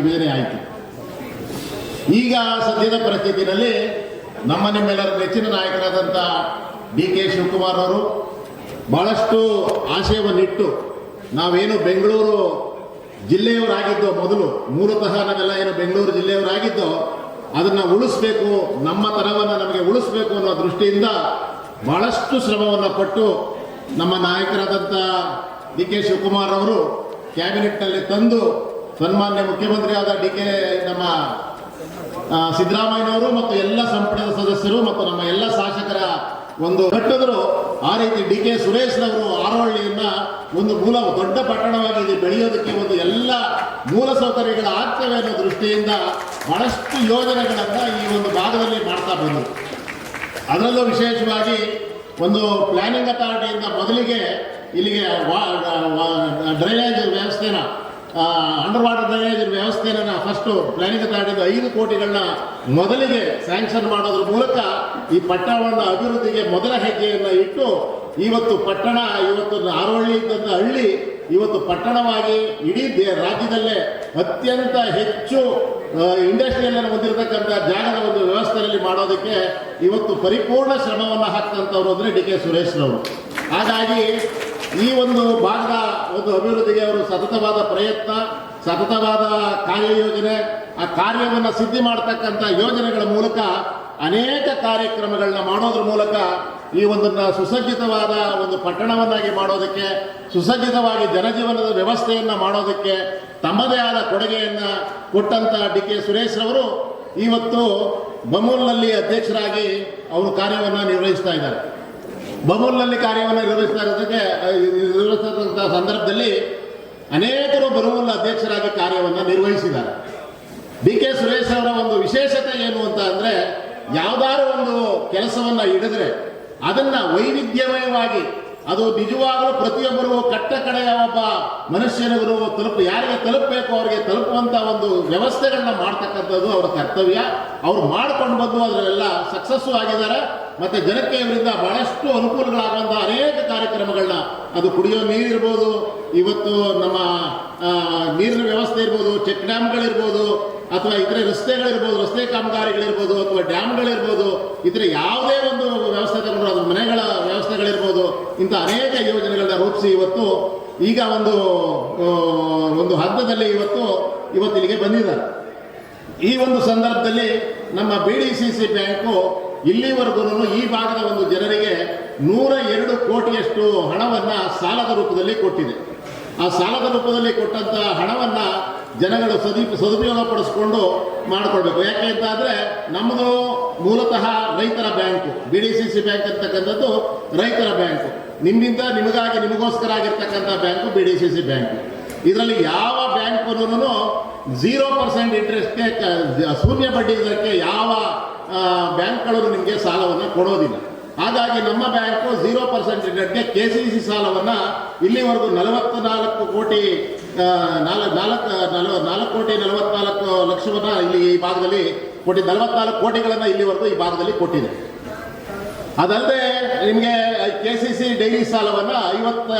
ವಿಭಜನೆ ಆಯಿತು. ಈಗ ಸದ್ಯದ ಪರಿಸ್ಥಿತಿಯಲ್ಲಿ ನಮ್ಮ ನಿಮ್ಮೆಲ್ಲರ ನೆಚ್ಚಿನ ನಾಯಕರಾದಂಥ ಡಿ ಕೆ ಶಿವಕುಮಾರ್ ಅವರು ಬಹಳಷ್ಟು ಆಶಯವನ್ನಿಟ್ಟು ನಾವೇನು ಬೆಂಗಳೂರು ಜಿಲ್ಲೆಯವರಾಗಿದ್ದೋ ಮೊದಲು, ಮೂಲತಃ ನಾವೆಲ್ಲ ಏನು ಬೆಂಗಳೂರು ಜಿಲ್ಲೆಯವರಾಗಿದ್ದೋ ಅದನ್ನು ಉಳಿಸ್ಬೇಕು, ನಮ್ಮ ತನವನ್ನು ನಮಗೆ ಉಳಿಸ್ಬೇಕು ಅನ್ನೋ ದೃಷ್ಟಿಯಿಂದ ಬಹಳಷ್ಟು ಶ್ರಮವನ್ನು ಪಟ್ಟು ನಮ್ಮ ನಾಯಕರಾದಂಥ ಡಿ ಕೆ ಶಿವಕುಮಾರ್ ಅವರು ಕ್ಯಾಬಿನೆಟ್ನಲ್ಲಿ ತಂದು ಸನ್ಮಾನ್ಯ ಮುಖ್ಯಮಂತ್ರಿ ಆದ ಡಿ ಕೆ ನಮ್ಮ ಸಿದ್ದರಾಮಯ್ಯನವರು ಮತ್ತು ಎಲ್ಲ ಸಂಪುಟದ ಸದಸ್ಯರು ಮತ್ತು ನಮ್ಮ ಎಲ್ಲ ಶಾಸಕರ ಒಂದು ಕಟ್ಟಿದ್ರು ಆ ರೀತಿ ಡಿ ಕೆ ಸುರೇಶ್ನವರು ಆರೋಹಳ್ಳಿಯನ್ನ ಒಂದು ಮೂಲ ದೊಡ್ಡ ಪಟ್ಟಣವಾಗಿ ಬೆಳೆಯೋದಕ್ಕೆ ಒಂದು ಎಲ್ಲ ಮೂಲ ಸೌಕರ್ಯಗಳ ಆಗ್ತವೆ ಅನ್ನೋ ದೃಷ್ಟಿಯಿಂದ ಬಹಳಷ್ಟು ಯೋಜನೆಗಳನ್ನು ಈ ಒಂದು ಭಾಗದಲ್ಲಿ ಮಾಡ್ತಾ ಬಂದರು. ಅದರಲ್ಲೂ ವಿಶೇಷವಾಗಿ ಒಂದು ಪ್ಲಾನಿಂಗ್ ಅಥಾರಿಟಿಯಿಂದ ಮೊದಲಿಗೆ ಇಲ್ಲಿಗೆ ಡ್ರೈನೇಜ್ ವ್ಯವಸ್ಥೆನ ಅಂಡರ್ ವಾಟರ್ ಡ್ರೈನೇಜ್ ವ್ಯವಸ್ಥೆಯನ್ನು ಫಸ್ಟು ಪ್ಲಾನಿಂಗ್ ಅಥಾರಿಟಿಯಿಂದ ಐದು ಕೋಟಿಗಳನ್ನ ಮೊದಲಿಗೆ ಸ್ಯಾಂಕ್ಷನ್ ಮಾಡೋದ್ರ ಮೂಲಕ ಈ ಪಟ್ಟಣದ ಅಭಿವೃದ್ಧಿಗೆ ಮೊದಲ ಹೆಜ್ಜೆಯನ್ನು ಇಟ್ಟು ಇವತ್ತು ಪಟ್ಟಣ, ಇವತ್ತು ಆರೋಹಳ್ಳಿ ಇದ್ದಂಥ ಹಳ್ಳಿ, ಇವತ್ತು ಪಟ್ಟಣವಾಗಿ ಇಡೀ ರಾಜ್ಯದಲ್ಲೇ ಅತ್ಯಂತ ಹೆಚ್ಚು ಇಂಡಸ್ಟ್ರಿಯಲ್ ಹೊಂದಿರತಕ್ಕಂಥ ಜಾಗದ ಒಂದು ವ್ಯವಸ್ಥೆಯಲ್ಲಿ ಮಾಡೋದಕ್ಕೆ ಇವತ್ತು ಪರಿಪೂರ್ಣ ಶ್ರಮವನ್ನು ಹಾಕ್ತಂಥವ್ರು ಅಂದರೆ ಡಿ ಕೆ ಸುರೇಶ್ರವರು. ಹಾಗಾಗಿ ಈ ಒಂದು ಭಾಗದ ಒಂದು ಅಭಿವೃದ್ಧಿಗೆ ಅವರು ಸತತವಾದ ಪ್ರಯತ್ನ, ಸತತವಾದ ಕಾರ್ಯಯೋಜನೆ, ಆ ಕಾರ್ಯವನ್ನು ಸಿದ್ಧಿ ಮಾಡತಕ್ಕಂಥ ಯೋಜನೆಗಳ ಮೂಲಕ ಅನೇಕ ಕಾರ್ಯಕ್ರಮಗಳನ್ನ ಮಾಡೋದ್ರ ಮೂಲಕ ಈ ಒಂದನ್ನು ಸುಸಜ್ಜಿತವಾದ ಒಂದು ಪಟ್ಟಣವನ್ನಾಗಿ ಮಾಡೋದಕ್ಕೆ, ಸುಸಜ್ಜಿತವಾಗಿ ಜನಜೀವನದ ವ್ಯವಸ್ಥೆಯನ್ನು ಮಾಡೋದಕ್ಕೆ ತಮ್ಮದೇ ಆದ ಕೊಡುಗೆಯನ್ನು ಕೊಟ್ಟಂತ ಡಿ ಕೆ ಸುರೇಶ್ ಅವರು ಇವತ್ತು ಬಮೂಲ್ನಲ್ಲಿ ಅಧ್ಯಕ್ಷರಾಗಿ ಅವರು ಕಾರ್ಯವನ್ನು ನಿರ್ವಹಿಸ್ತಾ ಇದ್ದಾರೆ. ಬಮೂಲ್ನಲ್ಲಿ ಕಾರ್ಯವನ್ನು ನಿರ್ವಹಿಸ್ತಾ ಇರೋದಕ್ಕೆ ಅಹ್, ನಿರ್ವಹಿಸ್ತಕ್ಕಂಥ ಸಂದರ್ಭದಲ್ಲಿ ಅನೇಕರು ಬಮೂಲ್ನ ಅಧ್ಯಕ್ಷರಾಗಿ ಕಾರ್ಯವನ್ನು ನಿರ್ವಹಿಸಿದ್ದಾರೆ. ಡಿ ಕೆ ಸುರೇಶ್ ಅವರ ಒಂದು ವಿಶೇಷತೆ ಏನು ಅಂತ ಅಂದರೆ ಯಾವ್ದಾದ್ರು ಒಂದು ಕೆಲಸವನ್ನ ಹಿಡಿದ್ರೆ ಅದನ್ನ ವೈವಿಧ್ಯಮಯವಾಗಿ ಅದು ನಿಜವಾಗಲೂ ಪ್ರತಿಯೊಬ್ಬರು ಕಟ್ಟ ಕಡೆಯ ಒಬ್ಬ ಮನುಷ್ಯನಿಗೂ ತಲುಪ ಯಾರಿಗೆ ತಲುಪಬೇಕು ಅವರಿಗೆ ತಲುಪುವಂತ ಒಂದು ವ್ಯವಸ್ಥೆಗಳನ್ನ ಮಾಡ್ತಕ್ಕಂಥದ್ದು ಅವರ ಕರ್ತವ್ಯ. ಅವ್ರು ಮಾಡ್ಕೊಂಡು ಬಂದು ಅದರಲ್ಲೆಲ್ಲ ಸಕ್ಸಸ್ಸು ಆಗಿದ್ದಾರೆ. ಮತ್ತೆ ಜನಕ್ಕೆ ಇವರಿಂದ ಬಹಳಷ್ಟು ಅನುಕೂಲಗಳಾಗುವಂಥ ಅನೇಕ ಕಾರ್ಯಕ್ರಮಗಳನ್ನ ಅದು ಕುಡಿಯೋ ನೀರಿರ್ಬೋದು ಇವತ್ತು ನಮ್ಮ ನೀರಿನ ವ್ಯವಸ್ಥೆ ಇರ್ಬೋದು, ಚೆಕ್ ಡ್ಯಾಮ್ಗಳಿರ್ಬೋದು, ಅಥವಾ ಇತರೆ ರಸ್ತೆಗಳಿರ್ಬೋದು, ರಸ್ತೆ ಕಾಮಗಾರಿಗಳಿರ್ಬೋದು, ಅಥವಾ ಡ್ಯಾಮ್ಗಳಿರ್ಬೋದು, ಇತರೆ ಯಾವುದೇ ಒಂದು ವ್ಯವಸ್ಥೆ ತಗೊಂಡ್ರು ಅದು ಮನೆಗಳ ವ್ಯವಸ್ಥೆಗಳಿರ್ಬೋದು, ಇಂಥ ಅನೇಕ ಯೋಜನೆಗಳನ್ನ ರೂಪಿಸಿ ಇವತ್ತು ಈಗ ಒಂದು ಒಂದು ಹಂತದಲ್ಲಿ ಇವತ್ತು ಇವತ್ತು ಇಲ್ಲಿಗೆ ಬಂದಿದ್ದಾರೆ. ಈ ಒಂದು ಸಂದರ್ಭದಲ್ಲಿ ನಮ್ಮ B D C C bank ಇಲ್ಲಿವರೆಗೂ ಈ ಭಾಗದ ಒಂದು ಜನರಿಗೆ ನೂರ ಎರಡು ಕೋಟಿಯಷ್ಟು ಹಣವನ್ನು ಸಾಲದ ರೂಪದಲ್ಲಿ ಕೊಟ್ಟಿದೆ. ಆ ಸಾಲದ ರೂಪದಲ್ಲಿ ಕೊಟ್ಟಂತಹ ಹಣವನ್ನ ಜನಗಳು ಸದಿ ಸದುಪಯೋಗ ಪಡಿಸ್ಕೊಂಡು ಮಾಡಿಕೊಳ್ಬೇಕು. ಯಾಕೆ ಅಂತ ಅಂದ್ರೆ ನಮ್ಮದು ಮೂಲತಃ ರೈತರ bank B D C C bank ಅಂತಕ್ಕಂಥದ್ದು ರೈತರ ಬ್ಯಾಂಕು. ನಿಮ್ಮಿಂದ ನಿಮಗಾಗಿ ನಿಮಗೋಸ್ಕರ ಆಗಿರ್ತಕ್ಕಂಥ bank B D C C bank. ಇದರಲ್ಲಿ ಯಾವ ಬ್ಯಾಂಕು ಝೀರೋ ಪರ್ಸೆಂಟ್ ಇಂಟ್ರೆಸ್ಟ್ಗೆ ಶೂನ್ಯ ಬಡ್ಡಿ ಇದಕ್ಕೆ ಯಾವ ಬ್ಯಾಂಕ್ಗಳು ನಿಮಗೆ ಸಾಲವನ್ನು ಕೊಡೋದಿಲ್ಲ. ಹಾಗಾಗಿ ನಮ್ಮ ಬ್ಯಾಂಕು ಝೀರೋ ಪರ್ಸೆಂಟ್ ಇಂಟ್ರೆಸ್ಟ್ಗೆ ಕೆ ಸಿ ಸಿ ಸಾಲವನ್ನು ಇಲ್ಲಿವರೆಗೂ ನಲವತ್ತು ನಾಲ್ಕು ಕೋಟಿ ನಾಲ್ಕು ನಾಲ್ಕು ನಲವ ನಾಲ್ಕು ಕೋಟಿ ನಲವತ್ನಾಲ್ಕು ಲಕ್ಷವನ್ನು ಇಲ್ಲಿ ಈ ಭಾಗದಲ್ಲಿ ಕೊಟ್ಟಿ ನಲವತ್ನಾಲ್ಕು ಕೋಟಿಗಳನ್ನು ಇಲ್ಲಿವರೆಗೂ ಈ ಭಾಗದಲ್ಲಿ ಕೊಟ್ಟಿದೆ. ಅದಲ್ಲದೆ ನಿಮಗೆ ಕೆ ಸಿ ಸಿ ಡೈಲಿ ಸಾಲವನ್ನು ಐವತ್ತ,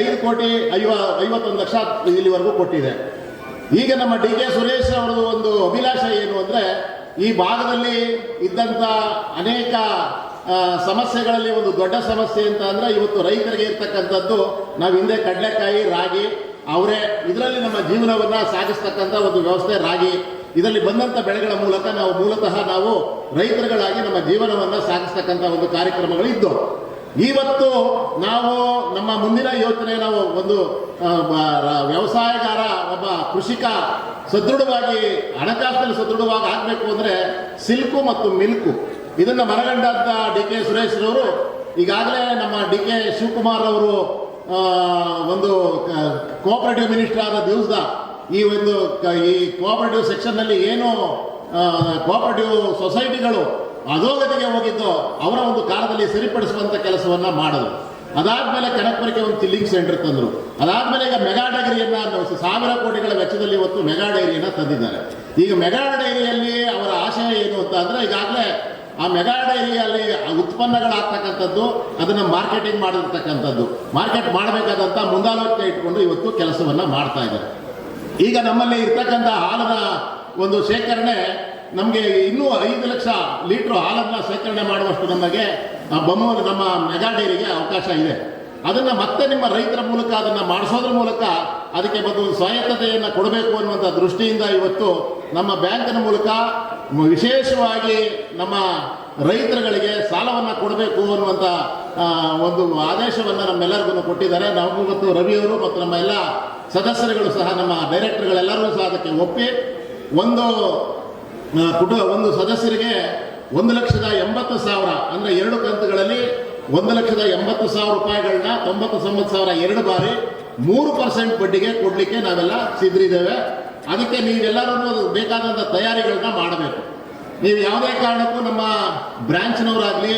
ಐದು ಕೋಟಿ, ಐವ, ಐವತ್ತೊಂದು ಲಕ್ಷ ಇಲ್ಲಿವರೆಗೂ ಕೊಟ್ಟಿದೆ. ಈಗ ನಮ್ಮ ಡಿ ಕೆ ಸುರೇಶ್ ಅವರದು ಒಂದು ಅಭಿಲಾಷ ಏನು ಅಂದರೆ, ಈ ಭಾಗದಲ್ಲಿ ಇದ್ದಂಥ ಅನೇಕ ಸಮಸ್ಯೆಗಳಲ್ಲಿ ಒಂದು ದೊಡ್ಡ ಸಮಸ್ಯೆ ಅಂತ ಅಂದರೆ ಇವತ್ತು ರೈತರಿಗೆ ಇರ್ತಕ್ಕಂಥದ್ದು ನಾವು ಹಿಂದೆ ಕಡಲೆಕಾಯಿ, ರಾಗಿ, ಅವರೇ, ಇದರಲ್ಲಿ ನಮ್ಮ ಜೀವನವನ್ನು ಸಾಗಿಸ್ತಕ್ಕಂಥ ಒಂದು ವ್ಯವಸ್ಥೆ ರಾಗಿ ಇದರಲ್ಲಿ ಬಂದಂಥ ಬೆಳೆಗಳ ಮೂಲಕ ನಾವು ಮೂಲತಃ ನಾವು ರೈತರುಗಳಾಗಿ ನಮ್ಮ ಜೀವನವನ್ನು ಸಾಗಿಸ್ತಕ್ಕಂಥ ಒಂದು ಕಾರ್ಯಕ್ರಮಗಳು ಇದ್ದವು ಇವತ್ತು ನಾವು ನಮ್ಮ ಮುಂದಿನ ಯೋಚನೆ ನಾವು ಒಂದು ವ್ಯವಸಾಯಗಾರ ಒಬ್ಬ ಕೃಷಿಕ ಸದೃಢವಾಗಿ, ಹಣಕಾಸಿನಲ್ಲಿ ಸದೃಢವಾಗಿ ಆಗಬೇಕು ಅಂದರೆ ಸಿಲ್ಕು ಮತ್ತು ಮಿಲ್ಕು. ಇದನ್ನು ಮನಗಂಡಂತ ಡಿ ಕೆ ಸುರೇಶ್ರವರು ಈಗಾಗಲೇ ನಮ್ಮ ಡಿ ಕೆ ಶಿವಕುಮಾರ್ ಅವರು ಒಂದು ಕೋಆಪರೇಟಿವ್ ಮಿನಿಸ್ಟರ್ ಆದ ದಿವಸದ ಈ ಒಂದು ಈ ಕೋಆಪರೇಟಿವ್ ಸೆಕ್ಷನ್ನಲ್ಲಿ ಏನು ಕೋಆಪರೇಟಿವ್ ಸೊಸೈಟಿಗಳು ಅಧೋಗತಿಗೆ ಹೋಗಿದ್ದು ಅವರ ಒಂದು ಕಾಲದಲ್ಲಿ ಸರಿಪಡಿಸುವಂಥ ಕೆಲಸವನ್ನ ಮಾಡಿದ್ರು ಅದಾದ್ಮೇಲೆ ಕನಕಪುರಕ್ಕೆ ಒಂದು ಚಿಲ್ಲಿಂಗ್ ಸೆಂಟರ್ ತಂದರು. ಅದಾದ್ಮೇಲೆ ಈಗ ಮೆಗಾ ಡೈರಿಯನ್ನ ಸಾವಿರ ಕೋಟಿಗಳ ವೆಚ್ಚದಲ್ಲಿ ಇವತ್ತು ಮೆಗಾ ಡೈರಿಯನ್ನ ತಂದಿದ್ದಾರೆ. ಈಗ ಮೆಗಾ ಡೈರಿಯಲ್ಲಿ ಅವರ ಆಶಯ ಏನು ಅಂತ ಅಂದ್ರೆ ಈಗಾಗಲೇ ಆ ಮೆಗಾ ಡೈರಿಯಲ್ಲಿ ಉತ್ಪನ್ನಗಳಾಗ್ತಕ್ಕಂಥದ್ದು, ಅದನ್ನು ಮಾರ್ಕೆಟಿಂಗ್ ಮಾಡಿರ್ತಕ್ಕಂಥದ್ದು. ಮಾರ್ಕೆಟ್ ಮಾಡಬೇಕಾದಂಥ ಮುಂದಾಲೋಚನೆ ಇಟ್ಕೊಂಡು ಇವತ್ತು ಕೆಲಸವನ್ನ ಮಾಡ್ತಾ ಇದ್ದಾರೆ. ಈಗ ನಮ್ಮಲ್ಲಿ ಇರ್ತಕ್ಕಂಥ ಹಾಲಿನ ಒಂದು ಶೇಖರಣೆ, ನಮಗೆ ಇನ್ನೂ ಐದು ಲಕ್ಷ ಲೀಟ್ರ್ ಹಾಲನ್ನು ಶೇಖರಣೆ ಮಾಡುವಷ್ಟು ನಮಗೆ ಬೊಮ್ಮೂರು ನಮ್ಮ ಮೆಗಾ ಡೈರಿಗೆ ಅವಕಾಶ ಇದೆ. ಅದನ್ನು ಮತ್ತೆ ನಿಮ್ಮ ರೈತರ ಮೂಲಕ ಅದನ್ನು ಮಾಡಿಸೋದ್ರ ಮೂಲಕ ಅದಕ್ಕೆ ಒಂದು ಸ್ವಾಯತ್ತತೆಯನ್ನು ಕೊಡಬೇಕು ಅನ್ನುವಂಥ ದೃಷ್ಟಿಯಿಂದ ಇವತ್ತು ನಮ್ಮ ಬ್ಯಾಂಕಿನ ಮೂಲಕ ವಿಶೇಷವಾಗಿ ನಮ್ಮ ರೈತರುಗಳಿಗೆ ಸಾಲವನ್ನು ಕೊಡಬೇಕು ಅನ್ನುವಂಥ ಒಂದು ಆದೇಶವನ್ನು ನಮ್ಮೆಲ್ಲರಿಗೂ ಕೊಟ್ಟಿದ್ದಾರೆ. ನಾವು ಮತ್ತು ರವಿಯವರು ಮತ್ತು ನಮ್ಮ ಎಲ್ಲ ಸದಸ್ಯರುಗಳು ಸಹ, ನಮ್ಮ ಡೈರೆಕ್ಟರ್ಗಳೆಲ್ಲರೂ ಸಹ ಅದಕ್ಕೆ ಒಪ್ಪಿ, ಒಂದು ಕುಟುಂಬ ಒಂದು ಸದಸ್ಯರಿಗೆ ಒಂದು ಲಕ್ಷದ ಎಂಬತ್ತು ಸಾವಿರ, ಅಂದರೆ ಎರಡು ಕಂತುಗಳಲ್ಲಿ ಒಂದು ಲಕ್ಷದ ಎಂಬತ್ತು ಸಾವಿರ ರೂಪಾಯಿಗಳನ್ನ ತೊಂಬತ್ತು ತೊಂಬತ್ತು ಸಾವಿರ ಎರಡು ಬಾರಿ ಮೂರು ಪರ್ಸೆಂಟ್ ಬಡ್ಡಿಗೆ ಕೊಡಲಿಕ್ಕೆ ನಾವೆಲ್ಲ ಸಿದ್ಧರಿದ್ದೇವೆ. ಅದಕ್ಕೆ ನೀವೆಲ್ಲರೂ ಬೇಕಾದಂಥ ತಯಾರಿಗಳನ್ನ ಮಾಡಬೇಕು. ನೀವು ಯಾವುದೇ ಕಾರಣಕ್ಕೂ ನಮ್ಮ ಬ್ರಾಂಚ್ನವರಾಗಲಿ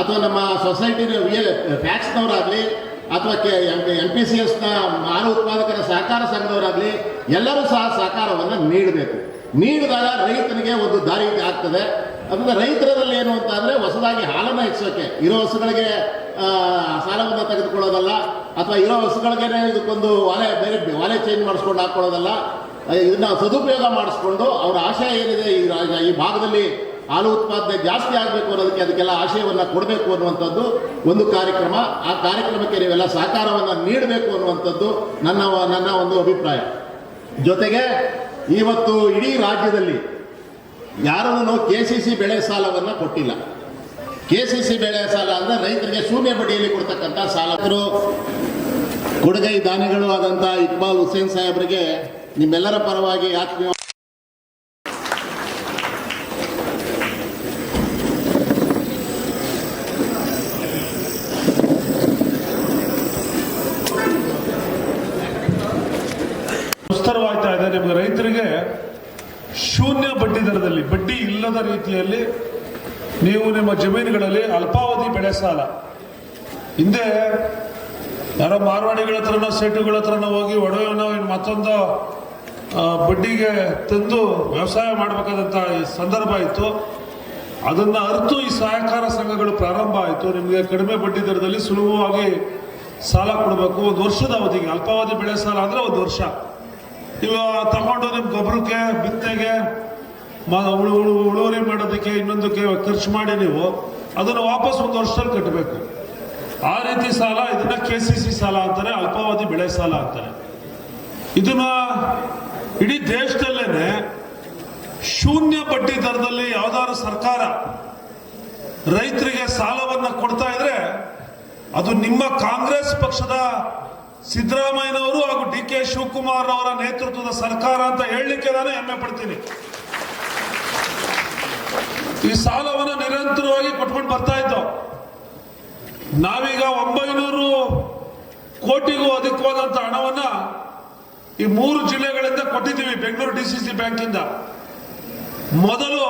ಅಥವಾ ನಮ್ಮ ಸೊಸೈಟಿನ ಟ್ಯಾಕ್ಸ್ನವರಾಗಲಿ ಅಥವಾ ಕೆ ಎಂ ಪಿ ಸಿ ಎಸ್ನ ಹಾಲು ಉತ್ಪಾದಕರ ಸಹಕಾರ ಸಂಘದವರಾಗಲಿ ಎಲ್ಲರೂ ಸಹ ಸಹಕಾರವನ್ನು ನೀಡಬೇಕು. ನೀಡಿದಾಗ ರೈತನಿಗೆ ಒಂದು ದಾರಿ ಆಗ್ತದೆ. ಅದರಿಂದ ರೈತರಲ್ಲಿ ಏನು ಅಂತ ಅಂದರೆ ಹೊಸದಾಗಿ ಹಾಲನ್ನು ಹೆಚ್ಚೋಕ್ಕೆ ಇರೋ ಹಸುಗಳಿಗೆ ಸಾಲವನ್ನು ತೆಗೆದುಕೊಳ್ಳೋದಲ್ಲ, ಅಥವಾ ಇರೋ ಹಸುಗಳಿಗೆ ಇದಕ್ಕೊಂದು ವಾಲೆ ಬೇರೆ ವಾಲೆ ಚೇಂಜ್ ಮಾಡಿಸ್ಕೊಂಡು ಹಾಕ್ಕೊಳ್ಳೋದಲ್ಲ ಇದನ್ನ ಸದುಪಯೋಗ ಮಾಡಿಸ್ಕೊಂಡು ಅವರ ಆಶಯ ಏನಿದೆ ಈ ಭಾಗದಲ್ಲಿ ಹಾಲು ಉತ್ಪಾದನೆ ಜಾಸ್ತಿ ಆಗಬೇಕು ಅನ್ನೋದಕ್ಕೆ ಅದಕ್ಕೆಲ್ಲ ಆಶಯವನ್ನು ಕೊಡಬೇಕು ಅನ್ನುವಂಥದ್ದು ಒಂದು ಕಾರ್ಯಕ್ರಮ. ಆ ಕಾರ್ಯಕ್ರಮಕ್ಕೆ ನೀವೆಲ್ಲ ಸಹಕಾರವನ್ನು ನೀಡಬೇಕು ಅನ್ನುವಂಥದ್ದು ನನ್ನ ನನ್ನ ಒಂದು ಅಭಿಪ್ರಾಯ. ಜೊತೆಗೆ ಇವತ್ತು ಇಡೀ ರಾಜ್ಯದಲ್ಲಿ ಯಾರನ್ನು ಕೆ ಸಿ ಸಿ ಬೆಳೆ ಸಾಲವನ್ನು ಕೊಟ್ಟಿಲ್ಲ. ಕೆ ಸಿ ಸಿ ಬೆಳೆ ಸಾಲ ಅಂದರೆ ರೈತರಿಗೆ ಶೂನ್ಯ ಬಡ್ಡಿಯಲ್ಲಿ ಕೊಡ್ತಕ್ಕಂಥ ಸಾಲಕರು ಕೊಡುಗೈ ದಾನಿಗಳು ಆದಂಥ ಇಕ್ಬಾಲ್ ಹುಸೇನ್ ಸಾಹೇಬರಿಗೆ ನಿಮ್ಮೆಲ್ಲರ ಪರವಾಗಿ ಆತ್ಮೀಯ ಇದೆ. ನಿಮಗೆ ರೈತರಿಗೆ ಶೂನ್ಯ ಬಡ್ಡಿ ದರದಲ್ಲಿ, ಬಡ್ಡಿ ಇಲ್ಲದ ರೀತಿಯಲ್ಲಿ ನೀವು ನಿಮ್ಮ ಜಮೀನುಗಳಲ್ಲಿ ಅಲ್ಪಾವಧಿ ಬೆಳೆ ಸಾಲ. ಹಿಂದೆ ಯಾರೋ ಮಾರ್ವಾಡಿಗಳ ಹತ್ರನೋ ಸೆಟುಗಳ ಹತ್ರನೋ ಹೋಗಿ ಒಡವೆನೋ ಮತ್ತೊಂದು ಬಡ್ಡಿಗೆ ತಂದು ವ್ಯವಸಾಯ ಮಾಡಬೇಕಾದಂಥ ಸಂದರ್ಭ ಇತ್ತು ಅದನ್ನು ಅರ್ತು ಈ ಸಹಕಾರ ಸಂಘಗಳು ಪ್ರಾರಂಭ ಆಯಿತು. ನಿಮಗೆ ಕಡಿಮೆ ಬಡ್ಡಿ ದರದಲ್ಲಿ ಸುಲಭವಾಗಿ ಸಾಲ ಕೊಡಬೇಕು. ಒಂದು ವರ್ಷದ ಅವಧಿಗೆ, ಅಲ್ಪಾವಧಿ ಬೆಳೆ ಸಾಲ ಅಂದರೆ ಒಂದು ವರ್ಷ. ನೀವು ತಗೊಂಡು ನಿಮ್ಮ ಗೊಬ್ಬರಕ್ಕೆ ಬಿತ್ತನೆಗೆ ಉಳುವರಿ ಮಾಡೋದಕ್ಕೆ ಇನ್ನೊಂದಕ್ಕೆ ಖರ್ಚು ಮಾಡಿ ನೀವು ಅದನ್ನು ವಾಪಸ್ ಒಂದು ವರ್ಷದಲ್ಲಿ ಕಟ್ಟಬೇಕು. ಆ ರೀತಿ ಸಾಲ ಇದನ್ನ ಕೆ ಸಿ ಸಿ ಸಾಲ ಅಂತಾರೆ, ಅಲ್ಪಾವಧಿ ಬೆಳೆ ಸಾಲ ಅಂತಾರೆ. ಇದನ್ನ ಇಡೀ ದೇಶದಲ್ಲೇನೆ ಶೂನ್ಯ ಬಡ್ಡಿ ದರದಲ್ಲಿ ಯಾವ್ದಾದ್ರು ಸರ್ಕಾರ ರೈತರಿಗೆ ಸಾಲವನ್ನ ಕೊಡ್ತಾ ಇದ್ರೆ ಅದು ನಿಮ್ಮ ಕಾಂಗ್ರೆಸ್ ಪಕ್ಷದ ಸಿದ್ದರಾಮಯ್ಯನವರು ಹಾಗೂ ಡಿ ಕೆ ಶಿವಕುಮಾರ್ ಅವರ ನೇತೃತ್ವದ ಸರ್ಕಾರ ಅಂತ ಹೇಳಲಿಕ್ಕೆ ನಾನು ಹೆಮ್ಮೆ ಪಡ್ತೀನಿ. ಈ ಸಾಲವನ್ನ ನಿರಂತರವಾಗಿ ಕೊಟ್ಕೊಂಡು ಬರ್ತಾ ಇದ್ದೋ. ನಾವೀಗ ಒಂಬೈನೂರು ಕೋಟಿಗೂ ಅಧಿಕವಾದಂಥ ಹಣವನ್ನ ಈ ಮೂರು ಜಿಲ್ಲೆಗಳಿಂದ ಕೊಟ್ಟಿದ್ದೀವಿ, ಬೆಂಗಳೂರು ಡಿ ಸಿ ಸಿ ಬ್ಯಾಂಕಿಂದ. ಮೊದಲು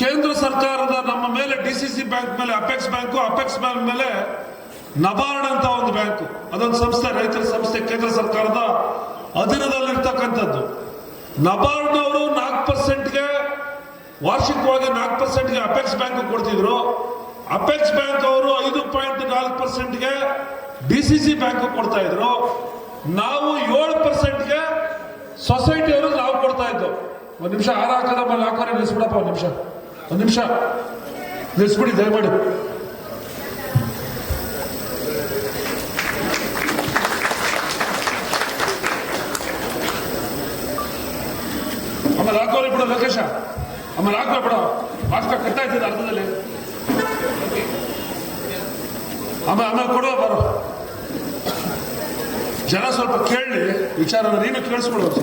ಕೇಂದ್ರ ಸರ್ಕಾರದ ನಮ್ಮ ಮೇಲೆ ಡಿ ಸಿ ಸಿ ಬ್ಯಾಂಕ್ ಮೇಲೆ, ಅಪೆಕ್ಸ್ ಬ್ಯಾಂಕು, ಅಪೆಕ್ಸ್ ಬ್ಯಾಂಕ್ ಮೇಲೆ ನಬಾರ್ಡ್ ಅಂತ ಒಂದು ಬ್ಯಾಂಕು. ಅದೊಂದು ಸಂಸ್ಥೆ, ರೈತರ ಸಂಸ್ಥೆ, ಕೇಂದ್ರ ಸರ್ಕಾರದ ಅಧೀನದಲ್ಲಿರ್ತಕ್ಕಂಥದ್ದು. ನಬಾರ್ಡ್ನವರು ನಾಲ್ಕು ಪರ್ಸೆಂಟ್ಗೆ, ವಾರ್ಷಿಕವಾಗಿ ನಾಲ್ಕು ಪರ್ಸೆಂಟ್ಗೆ ಅಪೆಕ್ಸ್ ಬ್ಯಾಂಕ್ ಕೊಡ್ತಿದ್ರು. ಅಪೆಕ್ಸ್ ಬ್ಯಾಂಕ್ ಅವರು ಐದು ಪಾಯಿಂಟ್ ನಾಲ್ಕು ಪರ್ಸೆಂಟ್ಗೆ ಡಿ ಸಿ ಸಿ ಬ್ಯಾಂಕ್ ಕೊಡ್ತಾ ಇದ್ರು. ನಾವು ಏಳು ಪರ್ಸೆಂಟ್ಗೆ ಸೊಸೈಟಿಯವರು ನಾವು ಕೊಡ್ತಾ ಇದ್ದೋ. ಒಂದು ನಿಮಿಷ ಆರ ಹಾಕದ ಮೇಲೆ ಹಾಕೋರೆ ನಿಲ್ಲಿಸ್ಬಿಡಪ್ಪ ಒಂದು ನಿಮಿಷ. ಒಂದು ನಿಮಿಷ. ನಿಲ್ಲಿಸ್ಬಿಡಿ ದಯಮಾಡಿ. ಆಮೇಲೆ ಹಾಕೋರಿ ಬಿಡು, ಲೋಕೇಶ. ಆಮೇಲೆ ಹಾಕೋ ಬಿಡು. ಕಟ್ತಾ ಕಟ್ಟಾಯ್ತದೆ ಅರ್ಧದಲ್ಲಿ. ಆಮೇಲೆ ಆಮೇಲೆ ಕೊಡುವ, ಬರೋ. ಜನ ಸ್ವಲ್ಪ ಕೇಳಿ ವಿಚಾರ ನೀನು ಕೇಳಿಸ್ಕೊಳ್ಳೋದು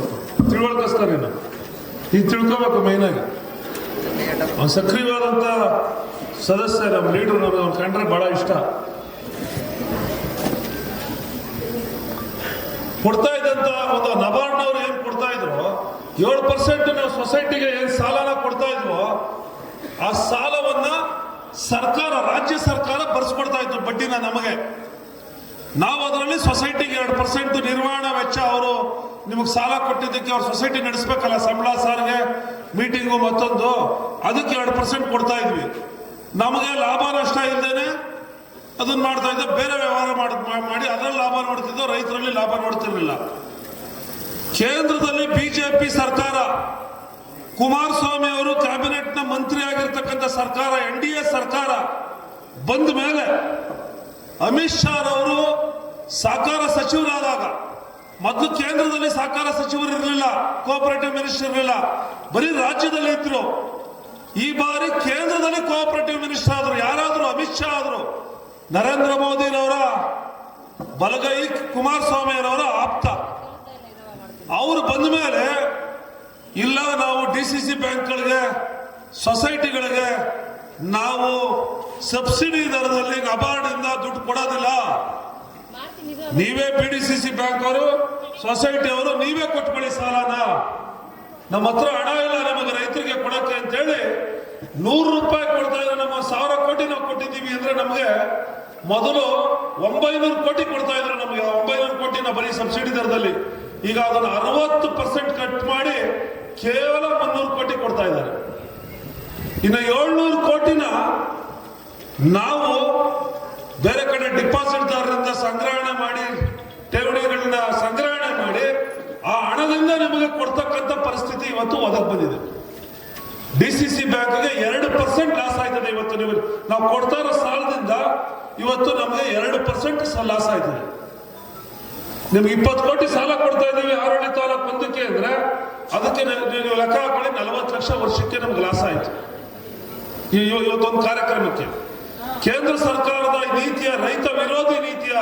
ನೀನು ನೀನು ತಿಳ್ಕೋಬೇಕು ಮೈನಾಗಿ ಅವ್ನು ಸಕ್ರಿಯವಾದಂಥ ಸದಸ್ಯ ನಮ್ಮ ಲೀಡರ್ ನಮಗೆ ಕಂಡ್ರೆ ಬಹಳ ಇಷ್ಟ. ಕೊಡ್ತಾ ಇದ್ದಂತ ಒಂದು ನಬಾರ್ಡ್ನವ್ರು ಏನು ಕೊಡ್ತಾ ಇದ್ರು? ಏಳು ಪರ್ಸೆಂಟ್ ನಾವು ಸೊಸೈಟಿಗೆ ಏನು ಸಾಲನ ಕೊಡ್ತಾ ಇದ್ವೋ, ಆ ಸಾಲವನ್ನ ಸರ್ಕಾರ, ರಾಜ್ಯ ಸರ್ಕಾರ ಬರ್ಸ್ಕೊಡ್ತಾ ಇತ್ತು ಬಡ್ಡಿನ ನಮಗೆ. ನಾವು ಅದರಲ್ಲಿ ಸೊಸೈಟಿಗೆ ಎರಡು ಪರ್ಸೆಂಟ್ ನಿರ್ವಹಣಾ ವೆಚ್ಚ ಅವರು ನಿಮಗೆ ಸಾಲ ಕೊಟ್ಟಿದ್ದಕ್ಕೆ ಅವ್ರ ಸೊಸೈಟಿ ನಡೆಸ್ಬೇಕಲ್ಲ ಸಂಬಳ ಸಾರಿಗೆ, ಮೀಟಿಂಗು ಮತ್ತೊಂದು, ಅದಕ್ಕೆ ಎರಡು ಪರ್ಸೆಂಟ್ ಕೊಡ್ತಾ ಇದ್ವಿ. ನಮಗೆ ಲಾಭ ನಷ್ಟ ಇಲ್ದೇನೆ ಅದನ್ನ ಮಾಡ್ತಾ ಇದ್ದೆ. ಬೇರೆ ವ್ಯವಹಾರ ಮಾಡ್- ಮಾಡಿ ಅದರಲ್ಲಿ ಲಾಭ ನೋಡ್ತಿದ್ದೋ ರೈತರಲ್ಲಿ ಲಾಭ ನೋಡ್ತಿರ್ಲಿಲ್ಲ. ಕೇಂದ್ರದಲ್ಲಿ ಬಿಜೆಪಿ ಸರ್ಕಾರ, ಕುಮಾರಸ್ವಾಮಿ ಅವರು ಕ್ಯಾಬಿನೆಟ್ನ ಮಂತ್ರಿ ಆಗಿರ್ತಕ್ಕಂಥ ಸರ್ಕಾರ, ಎನ್ ಡಿ ಎ ಸರ್ಕಾರ ಬಂದ ಮೇಲೆ ಅಮಿತ್ ಶಾ ರವರು ಸಹಕಾರ ಸಚಿವರಾದಾಗ, ಮೊದಲು ಕೇಂದ್ರದಲ್ಲಿ ಸಹಕಾರ ಸಚಿವರು ಇರಲಿಲ್ಲ ಕೋಆಪರೇಟಿವ್ ಮಿನಿಸ್ಟರ್ ಇರಲಿಲ್ಲ, ಬರೀ ರಾಜ್ಯದಲ್ಲಿ ಇದ್ರು. ಈ ಬಾರಿ ಕೇಂದ್ರದಲ್ಲಿ ಕೋಆಪರೇಟಿವ್ ಮಿನಿಸ್ಟರ್ ಆದ್ರು, ಯಾರಾದರೂ ಅಮಿತ್ ಶಾ ಆದ್ರು, ನರೇಂದ್ರ ಮೋದಿರವರ ಬಲಗೈ ಕುಮಾರಸ್ವಾಮಿಯವರ ಆಪ್ತ. ಅವರು ಬಂದ ಮೇಲೆ, ಇಲ್ಲ ನಾವು ಡಿ ಸಿ ಸಿ ಬ್ಯಾಂಕ್ಗಳಿಗೆ, ಸೊಸೈಟಿಗಳಿಗೆ ನಾವು ಸಬ್ಸಿಡಿ ದರದಲ್ಲಿ ನಬಾರ್ಡಿಂದ ದುಡ್ಡು ಕೊಡೋದಿಲ್ಲ. ನೀವೇ P D C C bank ಅವರು, ಸೊಸೈಟಿ ಅವರು, ನೀವೇ ಕೊಟ್ಕೊಳ್ಳಿ ಸಾಲನ. ನಮ್ಮ ಹತ್ರ ಹಣ ಇಲ್ಲ ನಮಗೆ ರೈತರಿಗೆ ಕೊಡಕ್ಕೆ ಅಂತ ಹೇಳಿ ನೂರು ರೂಪಾಯಿ ಕೊಡ್ತಾ ಇದ್ರೆ ನಮ್ಮ ಸಾವಿರ ಕೋಟಿ ನಾವು ಕೊಟ್ಟಿದ್ದೀವಿ ಅಂದ್ರೆ ನಮಗೆ ಮೊದಲು ಒಂಬೈನೂರು ಕೋಟಿ ಕೊಡ್ತಾ ಇದ್ರು ನಮಗೆ. ಒಂಬೈನೂರು ಕೋಟಿನ ಬರೀ ಸಬ್ಸಿಡಿ ದರದಲ್ಲಿ. ಈಗ ಅದನ್ನು ಅರವತ್ತು ಪರ್ಸೆಂಟ್ ಕಟ್ ಮಾಡಿ ಕೇವಲ ಮುನ್ನೂರು ಕೋಟಿ ಕೊಡ್ತಾ ಇದ್ದಾರೆ. ಇನ್ನು ಏಳ್ನೂರು ಕೋಟಿನ ನಾವು ಬೇರೆ ಕಡೆ ಡಿಪಾಸಿಟ್ದಾರರಿಂದ ಸಂಗ್ರಹಣೆ ಮಾಡಿ, ಠೇವಣಿಗಳನ್ನ ಸಂಗ್ರಹಣೆ ಮಾಡಿ, ಆ ಹಣದಿಂದ ನಮಗೆ ಕೊಡ್ತಕ್ಕಂಥ ಪರಿಸ್ಥಿತಿ ಇವತ್ತು ಒದಗಿ ಬಂದಿದೆ. ಡಿ ಸಿ ಸಿ ಬ್ಯಾಂಕ್ಗೆ ಎರಡು ಪರ್ಸೆಂಟ್ ಲಾಸ್ ಆಯ್ತದೆ ಇವತ್ತು ನೀವು, ನಾವು ಕೊಡ್ತಾ ಇರೋ ಸಾಲದಿಂದ ಇವತ್ತು ನಮಗೆ ಎರಡು ಪರ್ಸೆಂಟ್ ಲಾಸ್ ಆಯ್ತದೆ. ನಿಮ್ಗೆ ಇಪ್ಪತ್ತು ಕೋಟಿ ಸಾಲ ಕೊಡ್ತಾ ಇದ್ದೀವಿ ಆರೋಗ್ಯ ತಾಲೂಕು ಒಂದಕ್ಕೆ ಅಂದ್ರೆ ಅದಕ್ಕೆ ನೀವು ಲೆಕ್ಕ ಹಾಕೊಳ್ಳಿ, ನಲವತ್ತು ಲಕ್ಷ ವರ್ಷಕ್ಕೆ ನಮ್ಗೆ ಲಾಸ್ ಆಯ್ತು. ಇವತ್ತೊಂದು ಕಾರ್ಯಕ್ರಮಕ್ಕೆ ಕೇಂದ್ರ ಸರ್ಕಾರದ ನೀತಿಯ ರೈತ ವಿರೋಧಿ ನೀತಿಯ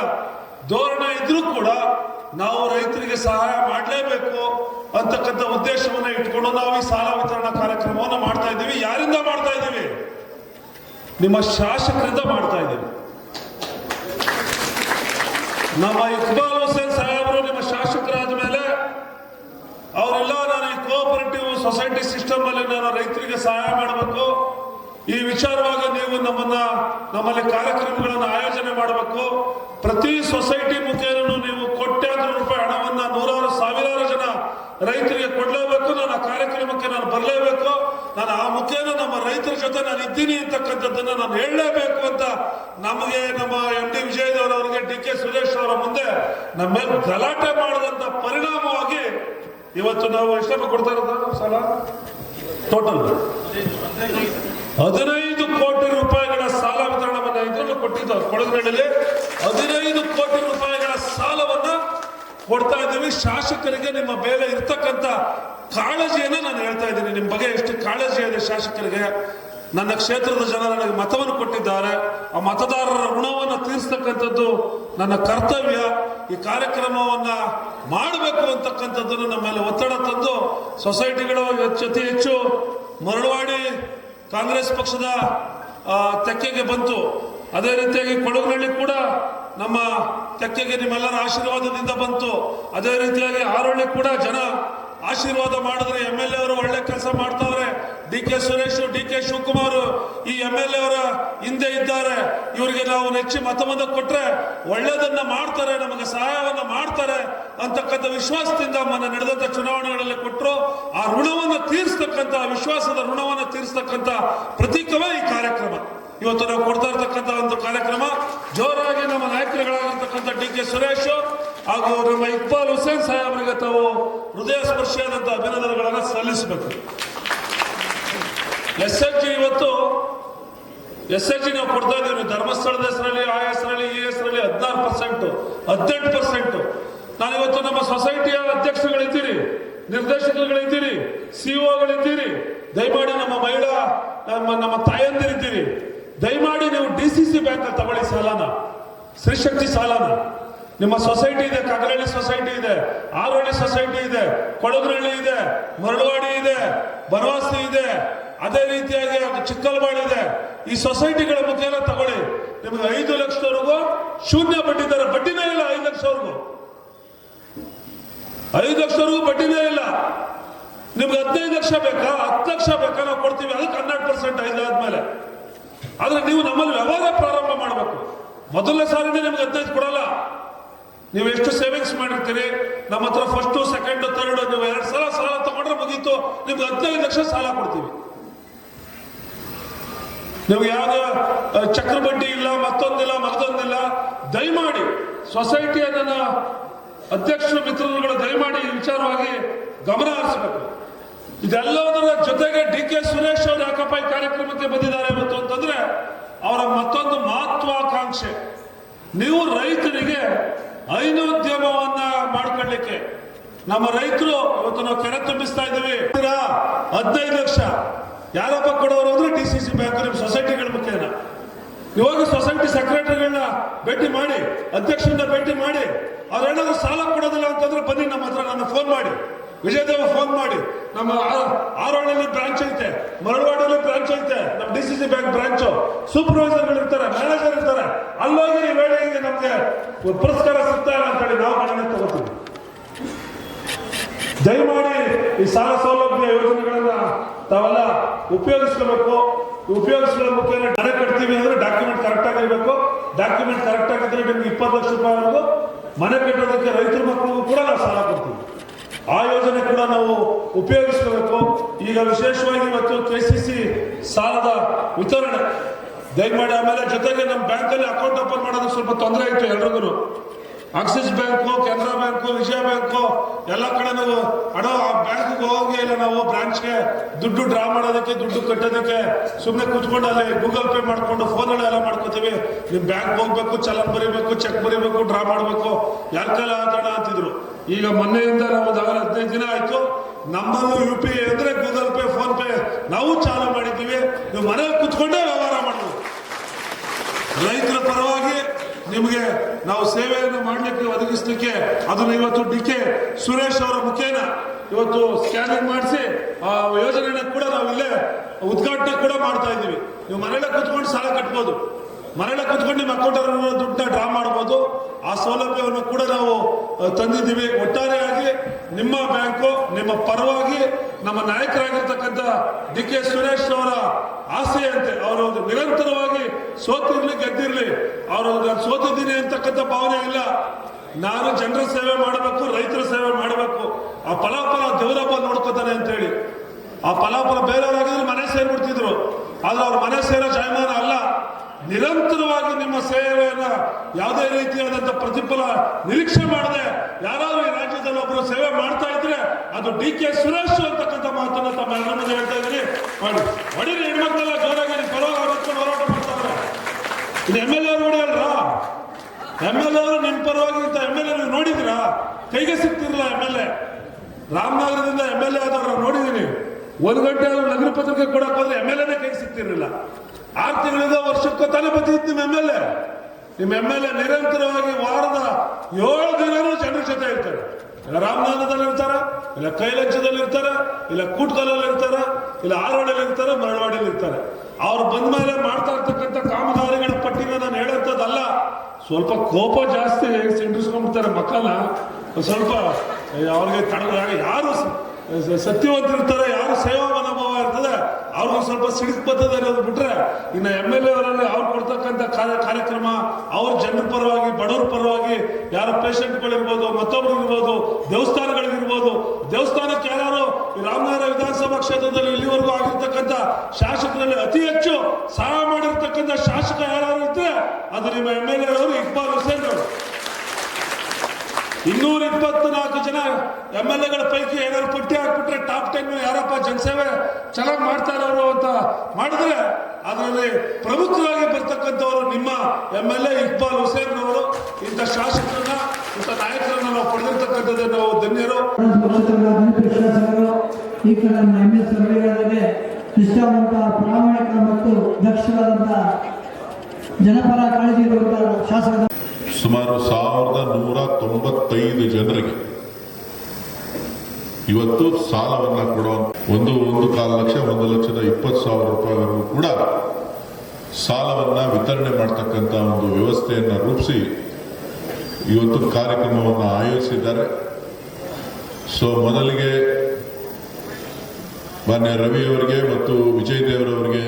ಧೋರಣೆ ಇದ್ರೂ ಕೂಡ ನಾವು ರೈತರಿಗೆ ಸಹಾಯ ಮಾಡಲೇಬೇಕು ಅಂತಕ್ಕಂಥ ಉದ್ದೇಶವನ್ನ ಇಟ್ಕೊಂಡು ನಾವು ಈ ಸಾಲ ವಿತರಣಾ ಕಾರ್ಯಕ್ರಮವನ್ನು ಮಾಡ್ತಾ ಇದ್ದೀವಿ. ಯಾರಿಂದ ಮಾಡ್ತಾ ಇದ್ದೀವಿ? ನಿಮ್ಮ ಶಾಸಕರಿಂದ ಮಾಡ್ತಾ ಇದ್ದೀವಿ. ನಮ್ಮ ಇಕ್ಬಾಲ್ ಹುಸೇನ್ ಸಾಹೇಬರು ನಿಮ್ಮ ಶಾಸಕರಾದ ಮೇಲೆ ಅವರೆಲ್ಲ ನಾನು ಈ ಕೋಆಪರೇಟಿವ್ ಸೊಸೈಟಿ ಸಿಸ್ಟಮ್ ಅಲ್ಲಿ ನಾನು ರೈತರಿಗೆ ಸಹಾಯ ಮಾಡಬೇಕು. ಈ ವಿಚಾರವಾಗಿ ನೀವು ನಮ್ಮನ್ನ, ನಮ್ಮಲ್ಲಿ ಕಾರ್ಯಕ್ರಮಗಳನ್ನು ಆಯೋಜನೆ ಮಾಡಬೇಕು. ಪ್ರತಿ ಸೊಸೈಟಿ ಮುಖೇನೂ ನೀವು ಕೋಟ್ಯಾಂತರ ರೂಪಾಯಿ ಹಣವನ್ನ ನೂರಾರು ಸಾವಿರಾರು ಜನ ರೈತರಿಗೆ ಕೊಡಲೇಬೇಕು. ನಾನು ಆ ಕಾರ್ಯಕ್ರಮಕ್ಕೆ ನಾನು ಬರಲೇಬೇಕು. ನಾನು ಆ ಮುಖೇನ ನಮ್ಮ ರೈತರ ಜೊತೆ ನಾನು ಇದ್ದೀನಿ ಅಂತಕ್ಕಂಥದ್ದನ್ನ ನಾನು ಹೇಳಲೇಬೇಕು ಅಂತ ನಮಗೆ ನಮ್ಮ ಎಂ ಡಿ ವಿಜಯದೇವರ ಅವರಿಗೆ ಡಿ ಕೆ ಸುರೇಶ್ ಅವರ ಮುಂದೆ ನಮ್ಮ ಮೇಲೆ ಗಲಾಟೆ ಮಾಡದಂತ ಪರಿಣಾಮವಾಗಿ ಇವತ್ತು ನಾವು ಎಷ್ಟಪ್ಪ ಕೊಡ್ತಾ ಇರೋದು, ಸಾಲ? ಟೋಟಲ್ ಹದಿನೈದು ಕೋಟಿ ರೂಪಾಯಿಗಳ ಸಾಲ ವಿತರಣವನ್ನ ಇದನ್ನು ಕೊಟ್ಟಿದ್ದ ಕೊಡಗಿನಲ್ಲಿ ಹದಿನೈದು ಕೋಟಿ ರೂಪಾಯಿಗಳ ಸಾಲವನ್ನ ಕೊಡ್ತಾ ಇದ್ದೀವಿ. ಶಾಸಕರಿಗೆ ನಿಮ್ಮ ಮೇಲೆ ಇರ್ತಕ್ಕಂಥ ಕಾಳಜಿಯನ್ನು ನಾನು ಹೇಳ್ತಾ ಇದ್ದೀನಿ. ನಿಮ್ಮ ಬಗ್ಗೆ ಎಷ್ಟು ಕಾಳಜಿ ಇದೆ ಶಾಸಕರಿಗೆ? ನನ್ನ ಕ್ಷೇತ್ರದ ಜನ ನನಗೆ ಮತವನ್ನು ಕೊಟ್ಟಿದ್ದಾರೆ. ಆ ಮತದಾರರ ಋಣವನ್ನು ತೀರಿಸ್ತಕ್ಕಂಥದ್ದು ನನ್ನ ಕರ್ತವ್ಯ. ಈ ಕಾರ್ಯಕ್ರಮವನ್ನ ಮಾಡಬೇಕು ಅಂತಕ್ಕಂಥದ್ದನ್ನು ನಮ್ಮ ಮೇಲೆ ಒತ್ತಡ ತಂದು ಸೊಸೈಟಿಗಳು ಹೆಚ್ಚು ಅತಿ ಹೆಚ್ಚು ಮರಳವಾಡಿ ಕಾಂಗ್ರೆಸ್ ಪಕ್ಷದ ತೆಕ್ಕೆಗೆ ಬಂತು. ಅದೇ ರೀತಿಯಾಗಿ ಕೊಡಗಿನಲ್ಲಿ ಕೂಡ ನಮ್ಮ ತೆಕ್ಕೆಗೆ ನಿಮ್ಮೆಲ್ಲರ ಆಶೀರ್ವಾದದಿಂದ ಬಂತು. ಅದೇ ರೀತಿಯಾಗಿ ಆರೋಳಿ ಕೂಡ ಜನ ಆಶೀರ್ವಾದ ಮಾಡಿದ್ರೆ ಎಂ ಎಲ್ ಎ ಅವರು ಒಳ್ಳೆ ಕೆಲಸ ಮಾಡ್ತಾವ್ರೆ. D K Suresh, D K Shivakumar ಈ ಎಂ ಎಲ್ ಎ ಅವರ ಹಿಂದೆ ಇದ್ದಾರೆ. ಇವರಿಗೆ ನಾವು ನೆಚ್ಚಿ ಮತವನ್ನು ಕೊಟ್ರೆ ಒಳ್ಳೆದನ್ನ ಮಾಡ್ತಾರೆ, ನಮಗೆ ಸಹಾಯವನ್ನ ಮಾಡ್ತಾರೆ ಅಂತಕ್ಕಂಥ ವಿಶ್ವಾಸದಿಂದ ಮೊನ್ನೆ ನಡೆದಂತ ಚುನಾವಣೆಗಳಲ್ಲಿ ಕೊಟ್ಟರು. ಆ ಋಣವನ್ನು ತೀರಿಸ್ತಕ್ಕಂಥ ವಿಶ್ವಾಸದ ಋಣವನ್ನು ತೀರಿಸ್ತಕ್ಕಂಥ ಪ್ರತೀಕವೇ ಈ ಕಾರ್ಯಕ್ರಮ. ಇವತ್ತು ನಾವು ಕೊಡ್ತಾ ಇರ್ತಕ್ಕಂಥ ಒಂದು ಕಾರ್ಯಕ್ರಮ, ಜೋರಾಗಿ ನಮ್ಮ ನಾಯಕರುಗಳಾಗಿರ್ತಕ್ಕಂಥ ಡಿ ಕೆ ಸುರೇಶ್ ಹಾಗೂ ನಮ್ಮ ಇಕ್ಬಾಲ್ ಹುಸೇನ್ ಸಾಹೇಬರಿಗೆ ತಾವು ಹೃದಯ ಸ್ಪರ್ಶಿಯಾದಂಥ ಅಭಿನಂದನೆಗಳನ್ನು ಸಲ್ಲಿಸಬೇಕು. ಎಸ್ ಎಚ್ ಜಿ ಇವತ್ತು, ಎಸ್ ಎಚ್ ಜಿ ನಾವು ಕೊಡ್ತಾ ಇದ್ದೀವಿ. ಧರ್ಮಸ್ಥಳದ ಹೆಸರಲ್ಲಿ, ಆ ಹೆಸರಲ್ಲಿ, ಈ ಹೆಸರಲ್ಲಿ ಹದಿನಾರು ಪರ್ಸೆಂಟ್, ಹದಿನೆಂಟು ಪರ್ಸೆಂಟ್. ನಾನು ಇವತ್ತು ನಮ್ಮ ಸೊಸೈಟಿಯ ಅಧ್ಯಕ್ಷರುಗಳಿದ್ದೀರಿ, ನಿರ್ದೇಶಕರುಗಳಿದ್ದೀರಿ ಸಿಒಗಳಿದ್ದೀರಿ ದಯಮಾಡಿ ನಮ್ಮ ಮಹಿಳಾ, ನಮ್ಮ ನಮ್ಮ ತಾಯಂದಿರಿದ್ದೀರಿ. ದಯಮಾಡಿ ನೀವು ಡಿ ಸಿ ಸಿ ಬ್ಯಾಂಕ್ ಅಲ್ಲಿ ತಗೊಳ್ಳಿ ಸಾಲನ. ಶ್ರೀಶಕ್ತಿ ಸಾಲನ. ನಿಮ್ಮ ಸೊಸೈಟಿ ಇದೆ, ಕಗರಳ್ಳಿ ಸೊಸೈಟಿ ಇದೆ, ಆರೋಳ್ಳಿ ಸೊಸೈಟಿ ಇದೆ, ಕೊಡಗರಳ್ಳಿ ಇದೆ ಮರಳವಾಡಿ ಇದೆ, ಬನವಾಸಿ ಇದೆ, ಅದೇ ರೀತಿಯಾಗಿ ಚಿಕ್ಕಲ್ಬಾಳು ಇದೆ. ಈ ಸೊಸೈಟಿಗಳ ಮುಖೇನ ತಗೊಳ್ಳಿ. ನಿಮಗೆ ಐದು ಲಕ್ಷದವರೆಗೂ ಶೂನ್ಯ ಬಡ್ಡಿ ದರ, ಬಡ್ಡಿನೇ ಇಲ್ಲ ಐದು ಲಕ್ಷವರೆಗೂ ಐದು ಲಕ್ಷವರೆಗೂ ಬಡ್ಡಿನೇ ಇಲ್ಲ. ನಿಮ್ಗೆ ಹದಿನೈದು ಲಕ್ಷ ಬೇಕಾ? ಹತ್ತು ಲಕ್ಷ ಬೇಕಾ? ನಾವು ಕೊಡ್ತೀವಿ. ಅದಕ್ಕೆ ಹನ್ನೆರಡು ಪರ್ಸೆಂಟ್ ಐದಾದ್ಮೇಲೆ ಆದ್ರೆ ನೀವು ನಮ್ಮಲ್ಲಿ ವ್ಯವಹಾರ ಪ್ರಾರಂಭ ಮಾಡಬೇಕು. ಮೊದಲನೇ ಸಾಲಿನೇ ನಿಮ್ಗೆ ಹದಿನೈದು ಕೊಡಲ್ಲ. ನೀವು ಎಷ್ಟು ಸೇವಿಂಗ್ಸ್ ಮಾಡಿರ್ತೀರಿ? ನಮ್ಮ ಹತ್ರ ಫಸ್ಟ್ ಸೆಕೆಂಡ್ ಥರ್ಡ್ ನೀವು ಎರಡು ಸಲ ಸಾಲ ತಗೊಂಡ್ರೆ ಮುಗೀತು. ನಿಮ್ಗೆ ಹದಿನೈದು ಲಕ್ಷ ಸಾಲ ಕೊಡ್ತೀವಿ. ನೀವು ಯಾವ ಚಕ್ರ ಬಡ್ಡಿ ಇಲ್ಲ, ಮತ್ತೊಂದಿಲ್ಲ ಮತ್ತೊಂದಿಲ್ಲ, ದಯಮಾಡಿ ಸೊಸೈಟಿಯ ನನ್ನ ಅಧ್ಯಕ್ಷ ಮಿತ್ರರುಗಳು ದಯಮಾಡಿ ವಿಚಾರವಾಗಿ ಗಮನ ಹರಿಸಬೇಕು. ಇದೆಲ್ಲದರ ಜೊತೆಗೆ ಡಿ ಕೆ ಸುರೇಶ್ ಅವರು ಯಾಕಪ್ಪ ಈ ಕಾರ್ಯಕ್ರಮಕ್ಕೆ ಬಂದಿದ್ದಾರೆ ಮತ್ತು ಅಂತಂದ್ರೆ ಅವರ ಮತ್ತೊಂದು ಮಹತ್ವಾಕಾಂಕ್ಷೆ. ನೀವು ರೈತರಿಗೆ ಹೈನೋದ್ಯಮವನ್ನ ಮಾಡ್ಕೊಳ್ಳಿಕ್ಕೆ. ನಮ್ಮ ರೈತರು ಇವತ್ತು ನಾವು ಕೆರೆ ತುಂಬಿಸ್ತಾ ಇದ್ದೀವಿ. ಹದಿನೈದು ಲಕ್ಷ. ಯಾರಪ್ಪ ಕೊಡೋರು ಅಂದ್ರೆ ಡಿ ಸಿ ಸಿ ಬ್ಯಾಂಕ್, ನಿಮ್ಮ ಸೊಸೈಟಿಗಳ ಮುಖೇನ. ಇವಾಗ ಸೊಸೈಟಿ ಸೆಕ್ರೆಟರಿಗಳನ್ನ ಭೇಟಿ ಮಾಡಿ, ಅಧ್ಯಕ್ಷರನ್ನ ಭೇಟಿ ಮಾಡಿ ಅವ್ರೇನಾದ್ರು ಸಾಲ ಕೊಡೋದಿಲ್ಲ ಅಂತಂದ್ರೆ ಬನ್ನಿ ನಮ್ಮ ಹತ್ರ, ನನ್ನ ಫೋನ್ ಮಾಡಿ. ವಿಜಯದೇವ ಫೋನ್ ಮಾಡಿ, ನಮ್ಮ ಆರೋಳಲ್ಲಿ ಬ್ರಾಂಚ್ ಐತೆ ಮರಳವಾಡಲ್ಲಿ ಬ್ರಾಂಚ್ ಐತೆ, ನಮ್ಮ D C C bank branch ಸೂಪರ್ವೈಸರ್ಗಳು ಇರ್ತಾರೆ ಮ್ಯಾನೇಜರ್ ಇರ್ತಾರೆ. ಅಲ್ಲೋಗಿ ಈ ವೇಳೆಗೆ ನಮ್ಗೆ ಪುರಸ್ಕಾರ ಸಿಗ್ತಾರೆ ಅಂತೇಳಿ ನಾವು ಗಣನೆ ತಗೋತೀವಿ. ದಯಮಾಡಿ ಈ ಸಾಲ ಸೌಲಭ್ಯ ಯೋಜನೆಗಳನ್ನ ತಾವೆಲ್ಲ ಉಪಯೋಗಿಸ್ಕೋಬೇಕು. ಉಪಯೋಗಿಸ್ಕೊಳ್ಳೋ ಮುಖ್ಯ ಮನೆ ಕಟ್ತೀವಿ ಅಂದ್ರೆ ಡಾಕ್ಯುಮೆಂಟ್ ಕರೆಕ್ಟ್ ಆಗಿರ್ಬೇಕು ಡಾಕ್ಯುಮೆಂಟ್ ಕರೆಕ್ಟ್ ಆಗಿದ್ರೆ ನಿಮ್ಗೆ ಇಪ್ಪತ್ತು ಲಕ್ಷ ರೂಪಾಯಿವರೆಗೂ ಮನೆ ಕಟ್ಟೋದಕ್ಕೆ ರೈತರ ಮಕ್ಕಳಿಗೂ ಕೂಡ ನಾವು ಸಾಲ ಕೊಡ್ತೀವಿ. ಆ ಯೋಜನೆ ಕೂಡ ನಾವು ಉಪಯೋಗಿಸ್ಕೋಬೇಕು ಈಗ ವಿಶೇಷವಾಗಿ ಇವತ್ತು ಕೆ ಸಿ ಸಿ ಸಾಲದ ವಿತರಣೆ. ದಯಮಾಡಿ ಆಮೇಲೆ ಜೊತೆಗೆ ನಮ್ಮ ಬ್ಯಾಂಕಲ್ಲಿ ಅಕೌಂಟ್ ಓಪನ್ ಮಾಡೋದಕ್ಕೆ ಸ್ವಲ್ಪ ತೊಂದರೆ ಆಯಿತು ಎಲ್ರಿಗೂ. Axis bank Canara bank Vijaya bank ಎಲ್ಲ ಕಡೆ ನಾವು ಹಣ ಬ್ಯಾಂಕ್ಗೆ ಹೋಗಿ ಇಲ್ಲ ನಾವು ಬ್ರಾಂಚ್ಗೆ ದುಡ್ಡು ಡ್ರಾ ಮಾಡೋದಕ್ಕೆ, ದುಡ್ಡು ಕಟ್ಟೋದಕ್ಕೆ ಸುಮ್ಮನೆ ಕೂತ್ಕೊಂಡು ಅಲ್ಲಿ ಗೂಗಲ್ ಪೇ ಮಾಡ್ಕೊಂಡು ಫೋನ್ಗಳೆಲ್ಲ ಮಾಡ್ಕೋತೀವಿ. ನೀವು ಬ್ಯಾಂಕ್ ಹೋಗ್ಬೇಕು, ಚಲನ್ ಬರೀಬೇಕು ಚೆಕ್ ಬರೀಬೇಕು, ಡ್ರಾ ಮಾಡಬೇಕು. ಯಾರ ಕೈಲ ಆಗೋಣ ಅಂತಿದ್ರು. ಈಗ ಮೊನ್ನೆಯಿಂದ ನಾವು ಒಂದು ಹದಿನೈದು ದಿನ ಆಯ್ತು. ನಮ್ಮಲ್ಲೂ ಯು ಪಿ ಐ ಅಂದ್ರೆ ಗೂಗಲ್ ಪೇ ಫೋನ್ ಪೇ ನಾವು ಚಾಲು ಮಾಡಿದ್ದೀವಿ. ನೀವು ಮನೇಲಿ ಕುತ್ಕೊಂಡೇ ವ್ಯವಹಾರ ಮಾಡ್ಬೋದು ರೈತರ ಪರವಾಗಿ ನಿಮಗೆ ನಾವು ಸೇವೆಯನ್ನು ಮಾಡಲಿಕ್ಕೆ ಒದಗಿಸಲಿಕ್ಕೆ ಅದನ್ನು ಇವತ್ತು ಡಿ ಕೆ ಸುರೇಶ್ ಅವರ ಮುಖೇನ ಇವತ್ತು ಸ್ಕ್ಯಾನಿಂಗ್ ಮಾಡಿಸಿ ಆ ಯೋಜನೆಯನ್ನು ಕೂಡ ನಾವು ಇಲ್ಲೇ ಉದ್ಘಾಟನೆ ಕೂಡ ಮಾಡ್ತಾ ಇದ್ದೀವಿ. ನೀವು ಮನೆಯಲ್ಲೇ ಕುತ್ಕೊಂಡು ಸಾಲ ಕಟ್ಬೋದು. ಮನೆಯಲ್ಲೇ ಕೂತ್ಕೊಂಡು ನಿಮ್ಮ ದುಡ್ಡ ದುಡ್ಡನ್ನ ಡ್ರಾ ಮಾಡ್ಬೋದು. ಆ ಸೌಲಭ್ಯವನ್ನು ಕೂಡ ನಾವು ತಂದಿದ್ದೀವಿ. ಒಟ್ಟಾರೆಯಾಗಿ ನಿಮ್ಮ ಬ್ಯಾಂಕು, ನಿಮ್ಮ ಪರವಾಗಿ ನಮ್ಮ ನಾಯಕರಾಗಿರ್ತಕ್ಕಂಥ ಡಿ ಕೆ ಸುರೇಶ್ ಅವರ ಆಸೆಯಂತೆ ಅವರು ನಿರಂತರವಾಗಿ ಸೋತಿರ್ಲಿ, ಗೆದ್ದಿರ್ಲಿ. ಅವರು ನಾನು ಸೋತಿದ್ದೀನಿ ಅಂತಕ್ಕಂಥ ಭಾವನೆ ಇಲ್ಲ. ನಾನು ಜನರ ಸೇವೆ ಮಾಡಬೇಕು, ರೈತರ ಸೇವೆ ಮಾಡಬೇಕು. ಆ ಫಲಾಫಲ ದೇವರಪ್ಪ ನೋಡ್ಕೋತಾನೆ ಅಂತೇಳಿ. ಆ ಫಲಾಫಲ ಬೇರೆಯವರಾಗಿದ್ರೆ ಮನೆ ಸೇರ್ಬಿಡ್ತಿದ್ರು. ಆದ್ರೆ ಅವ್ರ ಮನೆ ಸೇರೋ ಜಾಯಮಾನ ಅಲ್ಲ. ನಿರಂತರವಾಗಿ ನಿಮ್ಮ ಸೇವೆಯನ್ನು ಯಾವುದೇ ರೀತಿಯಾದಂಥ ಪ್ರತಿಫಲ ನಿರೀಕ್ಷೆ ಮಾಡದೆ ಯಾರಾದ್ರೂ ಈ ರಾಜ್ಯದಲ್ಲಿ ಒಬ್ಬರು ಸೇವೆ ಮಾಡ್ತಾ ಇದ್ರೆ ಅದು ಡಿ ಕೆ ಸುರೇಶ್ ಅಂತಕ್ಕಂಥ ಮಾತನ್ನ ತಮ್ಮ ಹೆಣ್ಣು ಹೇಳ್ತಾ ಇದ್ದೀನಿ. ಮಾಡಿ. ಹೊಡೀರಿ, ಹೆಣ್ಮಕ್ಳೆಲ್ಲ ಜೋರಾಗಿ ಪರವಾಗಿ ಹೋರಾಟ ಮಾಡ್ತಾರೆ ಇದು ಎಂ ಎಲ್ ಎ ಅವರು ಎಂ ಎಲ್ ಎ ಅವರು ನಿಮ್ಮ ಪರವಾಗಿ ಎಂ ಎಲ್ ಎ ನೋಡಿದಿರಾ? ಕೈಗೆ ಸಿಗ್ತಿರಲ್ಲ ಎಂ ಎಲ್ ಎ ರಾಮನಗರದಿಂದ ಎಂ ಎಲ್ ಎ ಆದವ್ರ ನೋಡಿದೀನಿ ಒಂದು ಗಂಟೆ ಆದರೂ ನಗರ ಪತ್ರಿಕೆ ಕೊಡಕ್ಕೆ ಎಂ ಎಲ್ ಎನೇ ಕೈಗೆ ಸಿಗ್ತಿರ್ಲಿಲ್ಲ ಆರು ತಿಂಗಳಿಂದ ವರ್ಷಕ್ಕೂ ತಾನೇ ಬಂದಿತ್ತು ನಿಮ್ಮ ಎಂ ಎಲ್ ಎ ನಿಮ್ಮ ಎಂ ಎಲ್ ಎ ನಿರಂತರವಾಗಿ ವಾರದ ಏಳು ದಿನನೂ ಜನರ ಜೊತೆ ಇರ್ತಾರೆ. ಇಲ್ಲ ರಾಮನಾಥದಲ್ಲಿ ಇರ್ತಾರ, ಇಲ್ಲ ಕೈಲಂಚದಲ್ಲಿ ಇರ್ತಾರ, ಇಲ್ಲ ಕೂಟ್ಕಲಲ್ಲಿ ಇರ್ತಾರ, ಇಲ್ಲ ಆರೋಡಲ್ಲಿ ಇರ್ತಾರೆ ಮರಳವಾಡಿಯಲ್ಲಿ ಇರ್ತಾರೆ. ಅವ್ರು ಬಂದ ಮೇಲೆ ಮಾಡ್ತಾ ಇರ್ತಕ್ಕಂಥ ಕಾಮಗಾರಿಗಳ ಪಟ್ಟಿನ ನಾನು ಹೇಳೋಂಥದ್ದಲ್ಲ. ಸ್ವಲ್ಪ ಕೋಪ ಜಾಸ್ತಿ ಸಿಂಡಿಸ್ಕೊಂಡ್ಬಿಡ್ತಾರೆ ಮಕ್ಕಳ ಸ್ವಲ್ಪ ಅವ್ರಿಗೆ ತಡ ಯಾರು ಸತ್ಯವಂತರಿರ್ತಾರೆ, ಯಾರು ಸೇವಾ ಅವ್ರಿಗೆ ಸ್ವಲ್ಪ ಸಿಡಿದು ಬರ್ತದೆ ಅನ್ನೋದು ಬಿಟ್ರೆ ಇನ್ನು ಎಂ ಎಲ್ ಎ ಅವರಲ್ಲಿ ಅವ್ರು ಕೊಡ್ತಕ್ಕಂಥ ಕಾರ್ಯ ಕಾರ್ಯಕ್ರಮ, ಅವ್ರ ಜನರ ಪರವಾಗಿ, ಬಡವರ ಪರವಾಗಿ, ಯಾರ ಪೇಷಂಟ್ಗಳಿರ್ಬೋದು ಮತ್ತೊಬ್ಬರಿಗಿರ್ಬೋದು ದೇವಸ್ಥಾನಗಳಿಗಿರ್ಬೋದು, ದೇವಸ್ಥಾನಕ್ಕೆ ಯಾರು ರಾಮನಗರ ವಿಧಾನಸಭಾ ಕ್ಷೇತ್ರದಲ್ಲಿ ಇಲ್ಲಿವರೆಗೂ ಆಗಿರ್ತಕ್ಕಂಥ ಶಾಸಕರಲ್ಲಿ ಅತಿ ಹೆಚ್ಚು ಮಾಡಿರ್ತಕ್ಕಂಥ ಶಾಸಕ ಯಾರು ಇದ್ರೆ ಅದು ನಿಮ್ಮ ಎಂ ಎಲ್ ಎ ಅವರು ಇಕ್ಬಾಲ್ ಹುಸೇನ್ ಅವರು ಇನ್ನೂರ ಇಪ್ಪತ್ನಾಲ್ಕು ಜನ ಎಂ ಎಲ್ ಎಗಳ ಪೈಕಿ ಏನಾದ್ರು ಪಟ್ಟಿ ಹಾಕ್ಬಿಟ್ರೆ ಟಾಪ್ ಟೆನ್ ಯಾರಪ್ಪ ಜನಸೇವೆ ಚೆನ್ನಾಗಿ ಮಾಡ್ತಾ ಇರೋರು ಅಂತ ಮಾಡಿದ್ರೆ ಅದರಲ್ಲಿ ಪ್ರಮುಖವಾಗಿ ಬರ್ತಕ್ಕಂಥವರು ನಿಮ್ಮ M L A Iqbal Hussain ಅವರು ಇಂಥ ಶಾಸಕರನ್ನ, ಇಂಥ ನಾಯಕರನ್ನ ನಾವು ಪಡೆದಿರ್ತಕ್ಕಂಥದ್ದು ನಾವು ಧನ್ಯರು. ಈ ಕಡೆ ನಮ್ಮ ಎಂ ಎಸ್ ಪ್ರಾಮಾಣಿಕ ಮತ್ತು ದಕ್ಷವಾದಂತಹ ಜನಪರ ಕಾಳಜಿ ಶಾಸಕ ಸುಮಾರು ಸಾವಿರದ ನೂರ ತೊಂಬತ್ತೈದು ಜನರಿಗೆ ಇವತ್ತು ಸಾಲವನ್ನ ಕೊಡೋ ಒಂದು ಒಂದು ಕಾಲು ಲಕ್ಷ, ಒಂದು ಲಕ್ಷದ ಇಪ್ಪತ್ತು ಸಾವಿರ ರೂಪಾಯಿವರೆಗೂ ಕೂಡ ಸಾಲವನ್ನ ವಿತರಣೆ ಮಾಡ್ತಕ್ಕಂಥ ಒಂದು ವ್ಯವಸ್ಥೆಯನ್ನು ರೂಪಿಸಿ ಇವತ್ತು ಕಾರ್ಯಕ್ರಮವನ್ನು ಆಯೋಜಿಸಿದ್ದಾರೆ. ಸೊ ಮೊದಲಿಗೆ ಮಾನ್ಯ ರವಿಯವರಿಗೆ ಮತ್ತು ವಿಜಯ್ ದೇವರವರಿಗೆ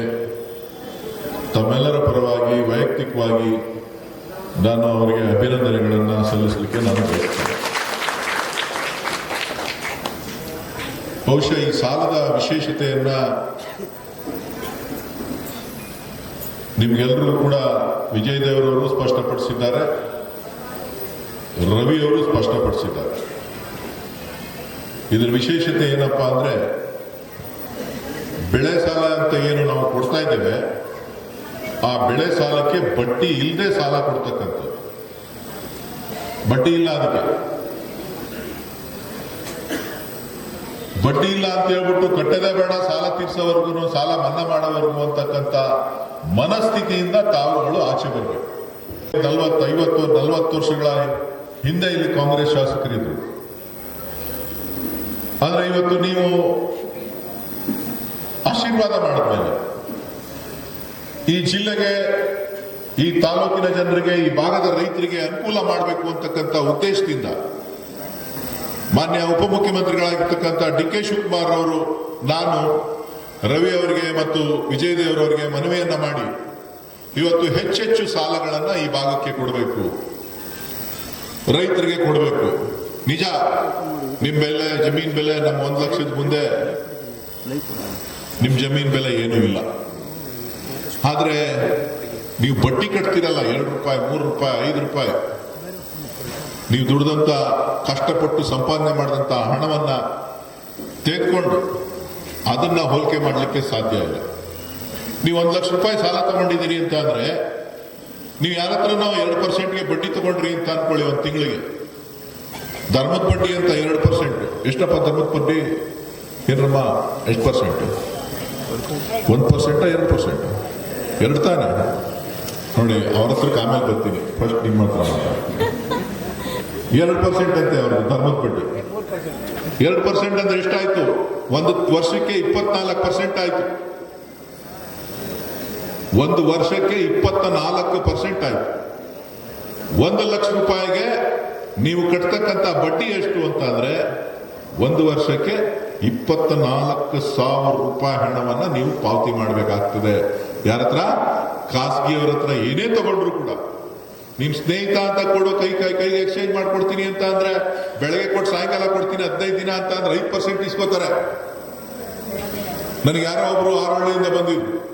ತಮ್ಮೆಲ್ಲರ ಪರವಾಗಿ, ವೈಯಕ್ತಿಕವಾಗಿ ನಾನು ಅವರಿಗೆ ಅಭಿನಂದನೆಗಳನ್ನು ಸಲ್ಲಿಸಲಿಕ್ಕೆ ನಾನು ಬಯಸ್ತೇನೆ. ಬಹುಶಃ ಈ ಸಾಲದ ವಿಶೇಷತೆಯನ್ನ ನಿಮ್ಗೆಲ್ಲರೂ ಕೂಡ ವಿಜಯ್ ದೇವರವರು ಸ್ಪಷ್ಟಪಡಿಸಿದ್ದಾರೆ ರವಿಯವರು ಸ್ಪಷ್ಟಪಡಿಸಿದ್ದಾರೆ. ಇದರ ವಿಶೇಷತೆ ಏನಪ್ಪಾ ಅಂದ್ರೆ, ಬೆಳೆ ಸಾಲ ಅಂತ ಏನು ನಾವು ಕೊಡ್ತಾ ಇದ್ದೇವೆ ಆ ಬೆಳೆ ಸಾಲಕ್ಕೆ ಬಡ್ಡಿ ಇಲ್ಲದೆ ಸಾಲ ಕೊಡ್ತಕ್ಕಂಥದ್ದು. ಬಡ್ಡಿ ಇಲ್ಲ ಅದಕ್ಕೆ. ಬಡ್ಡಿ ಇಲ್ಲ ಅಂತ ಹೇಳ್ಬಿಟ್ಟು ಕಟ್ಟದೆ ಬೇಡ, ಸಾಲ ತೀರ್ಸೋವರೆಗೂ, ಸಾಲ ಮನ್ನಾ ಮಾಡೋವರೆಗೂ ಅಂತಕ್ಕಂಥ ಮನಸ್ಥಿತಿಯಿಂದ ತಾವುಗಳು ಆಚೆ ಬರಬೇಕು. ನಲವತ್ತು ಐವತ್ತು ನಲವತ್ತು ವರ್ಷಗಳ ಹಿಂದೆ ಇಲ್ಲಿ ಕಾಂಗ್ರೆಸ್ ಶಾಸಕರಿದ್ರು. ಆದ್ರೆ ಇವತ್ತು ನೀವು ಆಶೀರ್ವಾದ ಮಾಡಿದ್ಮೇಲೆ ಈ ಜಿಲ್ಲೆಗೆ, ಈ ತಾಲೂಕಿನ ಜನರಿಗೆ, ಈ ಭಾಗದ ರೈತರಿಗೆ ಅನುಕೂಲ ಮಾಡಬೇಕು ಅಂತಕ್ಕಂಥ ಉದ್ದೇಶದಿಂದ ಮಾನ್ಯ ಉಪಮುಖ್ಯಮಂತ್ರಿಗಳಾಗಿರ್ತಕ್ಕಂಥ ಡಿ ಕೆ ಶಿವಕುಮಾರ್ ಅವರು ನಾನು, ರವಿ ಅವರಿಗೆ ಮತ್ತು ವಿಜಯ್ ದೇವರವರಿಗೆ ಮನವಿಯನ್ನ ಮಾಡಿ ಇವತ್ತು ಹೆಚ್ಚೆಚ್ಚು ಸಾಲಗಳನ್ನ ಈ ಭಾಗಕ್ಕೆ ಕೊಡಬೇಕು. ರೈತರಿಗೆ ಕೊಡಬೇಕು. ನಿಜ, ನಿಮ್ ಬೆಲೆ, ಜಮೀನ್ ಬೆಲೆ ನಮ್ಮ ಒಂದು ಲಕ್ಷದ ಮುಂದೆ, ನಿಮ್ ಜಮೀನ್ ಬೆಲೆ ಏನೂ ಇಲ್ಲ. ಆದ್ರೆ ನೀವು ಬಡ್ಡಿ ಕಟ್ತೀರಲ್ಲ ಎರಡು ರೂಪಾಯಿ, ಮೂರು ರೂಪಾಯಿ, ಐದು ರೂಪಾಯಿ. ನೀವು ದುಡ್ದಂತ, ಕಷ್ಟಪಟ್ಟು ಸಂಪಾದನೆ ಮಾಡಿದಂತ ಹಣವನ್ನ ತೆಗೆದುಕೊಂಡು ಅದನ್ನ ಹೋಲಿಕೆ ಮಾಡಲಿಕ್ಕೆ ಸಾಧ್ಯ ಇಲ್ಲ. ನೀವು ಒಂದು ಲಕ್ಷ ರೂಪಾಯಿ ಸಾಲ ತಗೊಂಡಿದ್ದೀರಿ ಅಂತ ಅಂದರೆ, ನೀವು ಯಾರ ಹತ್ರ ನಾವು ಎರಡು ಪರ್ಸೆಂಟ್ಗೆ ಬಡ್ಡಿ ತಗೊಂಡ್ರಿ ಅಂತ ಅನ್ಕೊಳ್ಳಿ ಒಂದು ತಿಂಗಳಿಗೆ. ಧರ್ಮದ ಬಡ್ಡಿ ಅಂತ ಎರಡು ಪರ್ಸೆಂಟ್ ಎಷ್ಟಪ್ಪ ಧರ್ಮದ ಬಡ್ಡಿ? ಏನಮ್ಮ ಎಷ್ಟು ಪರ್ಸೆಂಟ್ ಒಂದು ಪರ್ಸೆಂಟ ಎರಡು ಪರ್ಸೆಂಟ್ ಎರಡು ತಾನೆ ನೋಡಿ, ಅವ್ರ ಹತ್ರಕ್ಕೆ ಆಮೇಲೆ ಬರ್ತೀನಿ. ಫಸ್ಟ್ ನಿಮ್ಮ ಹತ್ರ. ಎರಡು ಪರ್ಸೆಂಟ್ ಅಂತೆ ಅವ್ರದ್ದು ಧರ್ಮದ ಬಡ್ಡಿ. ಎರಡು ಪರ್ಸೆಂಟ್ ಅಂದ್ರೆ ಎಷ್ಟಾಯ್ತು? ಒಂದು ವರ್ಷಕ್ಕೆ ಇಪ್ಪತ್ನಾಲ್ಕು ಪರ್ಸೆಂಟ್ ಆಯ್ತು. ಒಂದು ವರ್ಷಕ್ಕೆ ಇಪ್ಪತ್ತ ನಾಲ್ಕು ಪರ್ಸೆಂಟ್ ಆಯ್ತು. ಒಂದು ಲಕ್ಷ ರೂಪಾಯಿಗೆ ನೀವು ಕಟ್ತಕ್ಕಂಥ ಬಡ್ಡಿ ಎಷ್ಟು ಅಂತ ಅಂದ್ರೆ, ಒಂದು ವರ್ಷಕ್ಕೆ ಇಪ್ಪತ್ತ ನಾಲ್ಕು ಸಾವಿರ ರೂಪಾಯಿ ಹಣವನ್ನ ನೀವು ಪಾವತಿ ಮಾಡಬೇಕಾಗ್ತದೆ. ಯಾರ ಹತ್ರ ಖಾಸಗಿಯವರ ಹತ್ರ ಏನೇ ತಗೊಂಡ್ರು ಕೂಡ. ನಿಮ್ ಸ್ನೇಹಿತ ಅಂತ ಕೊಡು ಕೈ ಕೈ, ಕೈಗೆ ಎಕ್ಸ್ಚೇಂಜ್ ಮಾಡ್ಕೊಡ್ತೀನಿ ಅಂತ ಅಂದ್ರೆ, ಬೆಳಗ್ಗೆ ಕೊಟ್ಟು ಸಾಯಂಕಾಲ ಕೊಡ್ತೀನಿ ಹದಿನೈದು ದಿನ ಅಂತ ಅಂದ್ರೆ ಐದು ಪರ್ಸೆಂಟ್ ಇಸ್ಕೋತಾರೆ. ನನಗೆ ಯಾರೋ ಒಬ್ರು ಆರೋಳಿಯಿಂದ ಬಂದಿದ್ರು.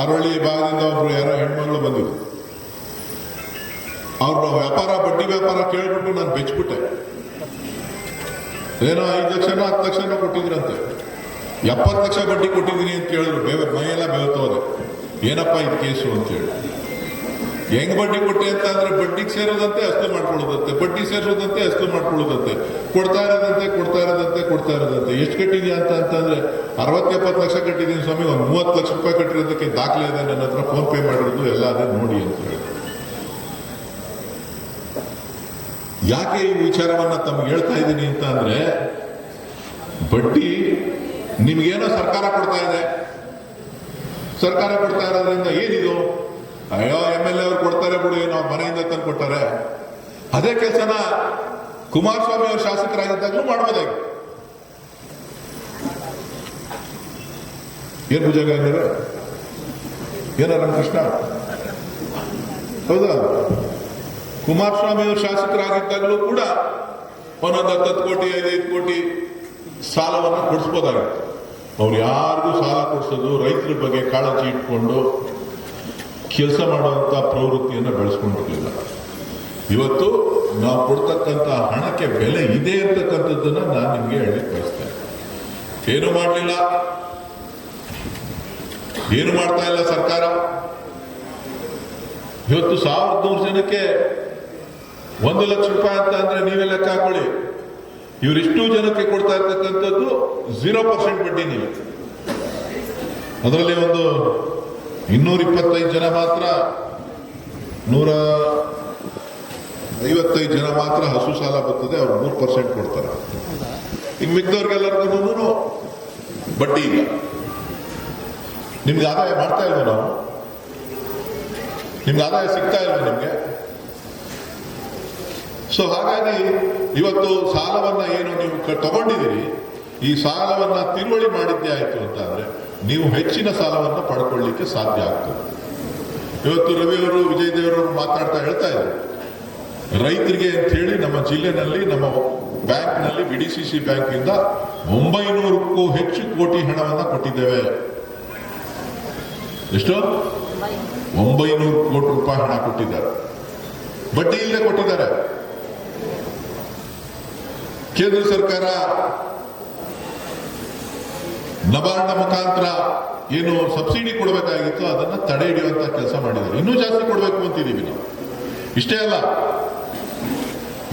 ಆರೋಳಿ ಭಾಗದಿಂದ ಒಬ್ರು ಯಾರೋ ಹೆಣ್ಮಗಳು ಬಂದಿದ್ರು. ಅವ್ರ ವ್ಯಾಪಾರ, ಬಡ್ಡಿ ವ್ಯಾಪಾರ ಕೇಳ್ಬಿಟ್ಟು ನಾನು ಬೆಚ್ಚಿಬಿಟ್ಟೆ. ಏನೋ ಐದು ಲಕ್ಷನೋ ಹತ್ತು ಲಕ್ಷನೋ ಕೊಟ್ಟಿದ್ರಂತೆ. ಎಪ್ಪತ್ತು ಲಕ್ಷ ಬಡ್ಡಿ ಕೊಟ್ಟಿದ್ದೀನಿ ಅಂತ ಹೇಳಿದ್ರು. ಬೇವ, ಮೈಯೆಲ್ಲ ಬೆವತ್ತೋದೆ ಏನಪ್ಪ ಇದು ಕೇಸು ಅಂತ ಹೇಳಿ ಹೆಂಗ್ ಬಡ್ಡಿ ಕೊಟ್ಟೆ ಅಂತ ಅಂದ್ರೆ ಬಡ್ಡಿಗೆ ಸೇರೋದಂತೆ ಅಷ್ಟು ಮಾಡ್ಕೊಳ್ಳೋದಂತೆ. ಬಡ್ಡಿ ಸೇರಿಸೋದಂತೆ ಅಷ್ಟು ಮಾಡ್ಕೊಳ್ಳೋದಂತೆ. ಕೊಡ್ತಾ ಇರೋದಂತೆ ಕೊಡ್ತಾ ಇರೋದಂತೆ ಕೊಡ್ತಾ ಇರೋದಂತೆ. ಎಷ್ಟು ಕಟ್ಟಿದ್ಯಾ ಅಂತ ಅಂತಂದ್ರೆ ಎಪ್ಪತ್ತು ಲಕ್ಷ ಕಟ್ಟಿದ್ದೀನಿ ಸ್ವಾಮಿ. ಒಂದು ಮೂವತ್ತು ಲಕ್ಷ ರೂಪಾಯಿ ಕಟ್ಟಿರೋದಕ್ಕೆ ದಾಖಲೆ ಇದೆ. ನನ್ನ ಹತ್ರ ಫೋನ್ ಪೇ ಮಾಡಿರೋದು, ಎಲ್ಲ ಅದೇ ನೋಡಿ ಅಂತ ಹೇಳಿ ಯಾಕೆ ಈ ವಿಚಾರವನ್ನ ತಮ್ಗೆ ಹೇಳ್ತಾ ಇದ್ದೀನಿ ಅಂತ ಅಂದ್ರೆ, ಬಡ್ಡಿ ನಿಮ್ಗೇನೋ ಸರ್ಕಾರ ಕೊಡ್ತಾ ಇದೆ. ಸರ್ಕಾರ ಕೊಡ್ತಾ ಇರೋದ್ರಿಂದ ಏನಿದು? ಅಯ್ಯೋ ಎಂ ಎಲ್ ಎ ಅವ್ರು ಕೊಡ್ತಾರೆ ಬಿಡು ನಾವು ಮನೆಯಿಂದ ತಂದು ಕೊಟ್ಟಾರೆ ಅದೇ ಕೆಲಸನ ಕುಮಾರಸ್ವಾಮಿ ಅವರು ಶಾಸಕರಾಗಿದ್ದಾಗಲೂ ಮಾಡ್ಬೋದಾಗಿ ಏನ್ ಪೂಜಾ ಏನಾರ ಏನ ನಮ್ಮ ಕೃಷ್ಣ? ಹೌದಾ? ಕುಮಾರಸ್ವಾಮಿ ಅವರು ಶಾಸಕರಾಗಿದ್ದಾಗಲೂ ಕೂಡ ಒಂದೊಂದು ಹತ್ತತ್ತು ಕೋಟಿ, ಐದೈದು ಕೋಟಿ ಸಾಲವನ್ನು ಕೊಡಿಸ್ಬೋದಾಗಿತ್ತು. ಅವ್ರು ಯಾರಿಗೂ ಸಾಲ ಕೊಡಿಸೋದು, ರೈತರ ಬಗ್ಗೆ ಕಾಳಜಿ ಇಟ್ಕೊಂಡು ಕೆಲಸ ಮಾಡುವಂತ ಪ್ರವೃತ್ತಿಯನ್ನು ಬೆಳೆಸ್ಕೊಂಡಿರ್ಲಿಲ್ಲ. ಇವತ್ತು ನಾವು ಕೊಡ್ತಕ್ಕಂಥ ಹಣಕ್ಕೆ ಬೆಲೆ ಇದೆ ಅಂತಕ್ಕಂಥದ್ದನ್ನ ನಾನು ನಿಮಗೆ ಹೇಳಲಿಕ್ಕೆ ಬಯಸ್ತೇನೆ ಏನು ಮಾಡಲಿಲ್ಲ? ಏನು ಮಾಡ್ತಾ ಇಲ್ಲ ಸರ್ಕಾರ? ಇವತ್ತು ಸಾವಿರದ ನೂರು ಜನಕ್ಕೆ ಒಂದು ಲಕ್ಷ ರೂಪಾಯಿ ಅಂತ ಅಂದ್ರೆ ನೀವೇ ಲೆಕ್ಕ ಹಾಕೊಳ್ಳಿ. ಇವರಿಷ್ಟು ಜನಕ್ಕೆ ಕೊಡ್ತಾ ಇರ್ತಕ್ಕಂಥದ್ದು ಝೀರೋ ಪರ್ಸೆಂಟ್ ಬಡ್ಡಿ ನೀವು. ಅದರಲ್ಲಿ ಒಂದು ಇನ್ನೂರ ಇಪ್ಪತ್ತೈದು ಜನ ಮಾತ್ರ, ನೂರ ಐವತ್ತೈದು ಜನ ಮಾತ್ರ ಹಸು ಸಾಲ ಬರ್ತದೆ, ಅವ್ರು ಮೂರು ಪರ್ಸೆಂಟ್ ಕೊಡ್ತಾರೆ. ಇನ್ನು ಮಿಕ್ಕದವ್ರಿಗೆಲ್ಲರಿಗೂ ಬಡ್ಡಿ ಇಲ್ಲ. ನಿಮ್ಗೆ ಆದಾಯ ಮಾಡ್ತಾ ಇಲ್ವ ನಾವು? ನಿಮ್ಗೆ ಆದಾಯ ಸಿಗ್ತಾ ಇಲ್ವ ನಿಮ್ಗೆ? ಸೊ ಹಾಗಾಗಿ ಇವತ್ತು ಸಾಲವನ್ನ ಏನು ನೀವು ತಗೊಂಡಿದ್ದೀರಿ ಈ ಸಾಲವನ್ನ ತಿರುವಳಿ ಮಾಡಿದ್ದೇ ಆಯಿತು ಅಂತಂದರೆ ನೀವು ಹೆಚ್ಚಿನ ಸಾಲವನ್ನು ಪಡ್ಕೊಳ್ಳಿಕ್ಕೆ ಸಾಧ್ಯ ಆಗ್ತದೆ. ಇವತ್ತು ರವಿ ಅವರು ವಿಜಯ್ ದೇವರು ಮಾತಾಡ್ತಾ ಹೇಳ್ತಾ ಇದ್ದಾರೆ ರೈತರಿಗೆ ಅಂತ ಹೇಳಿ ನಮ್ಮ ಜಿಲ್ಲೆನಲ್ಲಿ ನಮ್ಮ ಬ್ಯಾಂಕ್ನಲ್ಲಿ ಬಿ ಡಿ ಸಿ ಸಿ ಬ್ಯಾಂಕಿಂದ ಒಂಬೈನೂರಕ್ಕೂ ಹೆಚ್ಚು ಕೋಟಿ ಹಣವನ್ನ ಕೊಟ್ಟಿದ್ದೇವೆ. ಎಷ್ಟು? ಒಂಬೈನೂರು. ಕೋಟಿ ರೂಪಾಯಿ ಹಣ ಕೊಟ್ಟಿದ್ದಾರೆ. ಬಡ್ಡಿ ಇಲ್ಲದೆ ಕೊಟ್ಟಿದ್ದಾರೆ. ಕೇಂದ್ರ ಸರ್ಕಾರ ನಬಾರ್ಡ್ನ ಮುಖಾಂತರ ಏನು ಸಬ್ಸಿಡಿ ಕೊಡಬೇಕಾಗಿತ್ತು, ಅದನ್ನ ತಡೆ ಹಿಡಿಯುವಂತ ಕೆಲಸ ಮಾಡಿದ್ದಾರೆ. ಇನ್ನೂ ಜಾಸ್ತಿ ಕೊಡಬೇಕು ಅಂತಿದ್ದೀವಿ ನಾವು. ಇಷ್ಟೇ ಅಲ್ಲ,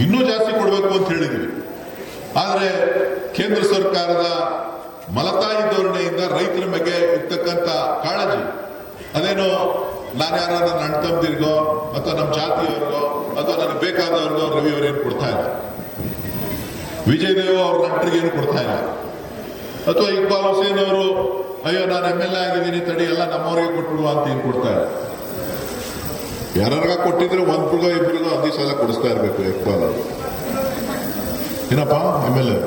ಇನ್ನೂ ಜಾಸ್ತಿ ಕೊಡಬೇಕು ಅಂತ ಹೇಳಿದ್ದೀವಿ ಆದರೆ ಕೇಂದ್ರ ಸರ್ಕಾರದ ಮಲತಾಯಿ ಧೋರಣೆಯಿಂದ ರೈತರ ಬಗ್ಗೆ ಇರ್ತಕ್ಕಂಥ ಕಾಳಜಿ, ಅದೇನೋ ನಾನು ಯಾರ ನನ್ನ ಅಣ್ಣ ಅಥವಾ ನಮ್ಮ ಜಾತಿಯವ್ರಿಗೋ ಅಥವಾ ನನಗೆ ಬೇಕಾದವ್ರಿಗೋ ರವಿಯವರೇನು ಕೊಡ್ತಾ ಇಲ್ಲ. ವಿಜಯ್ ದೇವ್ ಅವ್ರ ಏನು ಕೊಡ್ತಾ ಇಲ್ಲ. ಅಥವಾ ಇಕ್ಬಾಲ್ ಹುಸೇನ್ ಅವರು, ಅಯ್ಯೋ, ನಾನು ಎಂ ಎಲ್ ಎ ಆಗಿದ್ದೀನಿ, ತಡಿ, ಎಲ್ಲ ನಮ್ಮವರಿಗೆ ಕೊಟ್ಟರು ಅಂತ ಏನು ಕೊಡ್ತಾ ಇಲ್ಲ. ಯಾರ್ಯಾರ ಕೊಟ್ಟಿದ್ರೆ ಒಂದ್ರಿಗೋ ಇಬ್ಬರಿಗೋ ಅದೇ ಸಲ ಕೊಡಿಸ್ತಾ ಇರಬೇಕು ಇಕ್ಬಾಲ್ ಅವರು. ಏನಪ್ಪ ಎಂ ಎಲ್ ಎ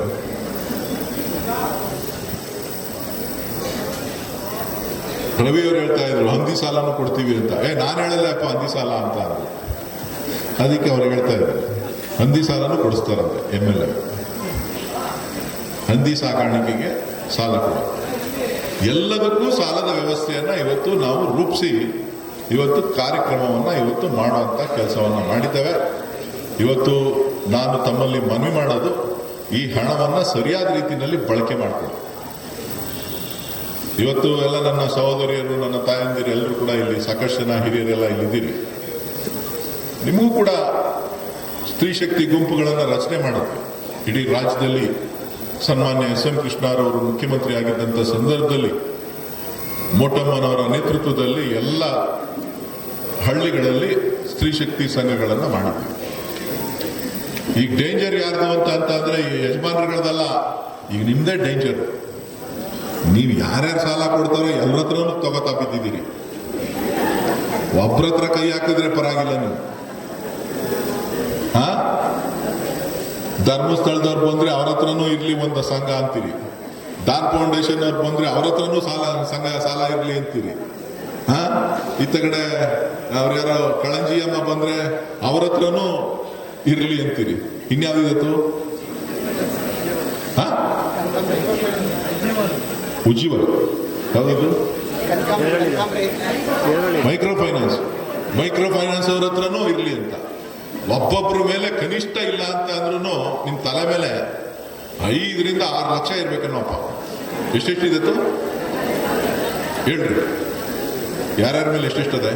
ರವಿ ಅವರು ಹೇಳ್ತಾ ಇದ್ರು, ಹಂದಿ ಸಾಲನೂ ಕೊಡ್ತೀವಿ ಅಂತ. ಏ, ನಾನು ಹೇಳಲ್ಲಪ್ಪ ಹಂದಿ ಸಾಲ ಅಂತ ಅದಕ್ಕೆ ಅವ್ರು ಹೇಳ್ತಾ ಇದ್ದಾರೆ ಹಂದಿ ಸಾಲನು ಕೊಡಿಸ್ತಾರಂತೆ ಎಂ ಎಲ್ ಎ ಹಂದಿ ಸಾಕಾಣಿಕೆಗೆ ಸಾಲ ಕೊಡ. ಎಲ್ಲದಕ್ಕೂ ಸಾಲದ ವ್ಯವಸ್ಥೆಯನ್ನು ಇವತ್ತು ನಾವು ರೂಪಿಸಿ ಇವತ್ತು ಕಾರ್ಯಕ್ರಮವನ್ನು ಇವತ್ತು ಮಾಡುವಂಥ ಕೆಲಸವನ್ನು ಮಾಡಿದ್ದೇವೆ. ಇವತ್ತು ನಾನು ತಮ್ಮಲ್ಲಿ ಮನವಿ ಮಾಡೋದು, ಈ ಹಣವನ್ನು ಸರಿಯಾದ ರೀತಿಯಲ್ಲಿ ಬಳಕೆ ಮಾಡಿಕೊಳ್ಳಿ. ಇವತ್ತು ಎಲ್ಲ ನನ್ನ ಸಹೋದರಿಯರು, ನನ್ನ ತಾಯಂದಿರು ಎಲ್ಲರೂ ಕೂಡ ಇಲ್ಲಿ, ಸಾಕಷ್ಟು ಜನ ಹಿರಿಯರೆಲ್ಲ ಇಲ್ಲಿದ್ದೀರಿ. ನಿಮಗೂ ಕೂಡ ಸ್ತ್ರೀ ಶಕ್ತಿ ಗುಂಪುಗಳನ್ನು ರಚನೆ ಮಾಡೋದು ಇಡೀ ರಾಜ್ಯದಲ್ಲಿ ಸನ್ಮಾನ್ಯ ಎಸ್ ಎಂ ಕೃಷ್ಣರವರು ಮುಖ್ಯಮಂತ್ರಿ ಆಗಿದ್ದಂಥ ಸಂದರ್ಭದಲ್ಲಿ ಮೋಟಮ್ಮನವರ ನೇತೃತ್ವದಲ್ಲಿ ಎಲ್ಲ ಹಳ್ಳಿಗಳಲ್ಲಿ ಸ್ತ್ರೀ ಶಕ್ತಿ ಸಂಘಗಳನ್ನು ಮಾಡಿದ್ವಿ. ಈಗ ಡೇಂಜರ್ ಯಾರ್ದು ಅಂತ ಅಂತ ಅಂದ್ರೆ ಈ ಯಜಮಾನರುಗಳದಲ್ಲ, ಈಗ ನಿಮ್ದೇ ಡೇಂಜರ್ ನೀವು ಯಾರ್ಯಾರು ಸಾಲ ಕೊಡ್ತಾರೋ ಎಲ್ಲರ ಹತ್ರನೂ ತಗೋತಾ ಬಿದ್ದಿದ್ದೀರಿ. ಒಬ್ಬರ ಕೈ ಹಾಕಿದ್ರೆ ಪರವಾಗಿಲ್ಲ ನೀವು. ಹಾ? ಧರ್ಮಸ್ಥಳದವ್ರು ಬಂದ್ರೆ ಅವ್ರ ಹತ್ರನೂ ಇರ್ಲಿ ಒಂದು ಸಂಘ ಅಂತೀರಿ. ದಾನ್ ಫೌಂಡೇಶನ್ ಅವ್ರು ಬಂದ್ರೆ ಅವ್ರ ಹತ್ರನೂ ಸಾಲ ಸಂಘ ಸಾಲ ಇರ್ಲಿ ಅಂತೀರಿ. ಹಾ? ಇತ್ತ ಕಡೆ ಅವ್ರ ಯಾರೋ ಕಳಂಜಿ ಅಮ್ಮ ಬಂದ್ರೆ ಅವ್ರ ಹತ್ರನೂ ಇರ್ಲಿ ಅಂತೀರಿ. ಇನ್ಯಾವ್ದಿದತ್ತು? ಹಾ? ಉಜ್ಜೀವನ್ ಯಾವ್ದು ಮೈಕ್ರೋ ಫೈನಾನ್ಸ್. ಮೈಕ್ರೋ ಫೈನಾನ್ಸ್ ಅವ್ರ ಹತ್ರನೂ ಇರ್ಲಿ ಅಂತ. ಒಬ್ಬೊಬ್ರ ಮೇಲೆ ಕನಿಷ್ಠ ಇಲ್ಲ ಅಂತ ಅಂದ್ರೂ ನಿಮ್ ತಲೆ ಮೇಲೆ ಐದರಿಂದ ಆರು ಲಕ್ಷ ಇರ್ಬೇಕನ್ನೋಪ್ಪ ಎಷ್ಟೆಷ್ಟಿದೆ ಹೇಳ್ರಿ. ಯಾರ್ಯಾರ ಮೇಲೆ ಎಷ್ಟೆಷ್ಟದೆ?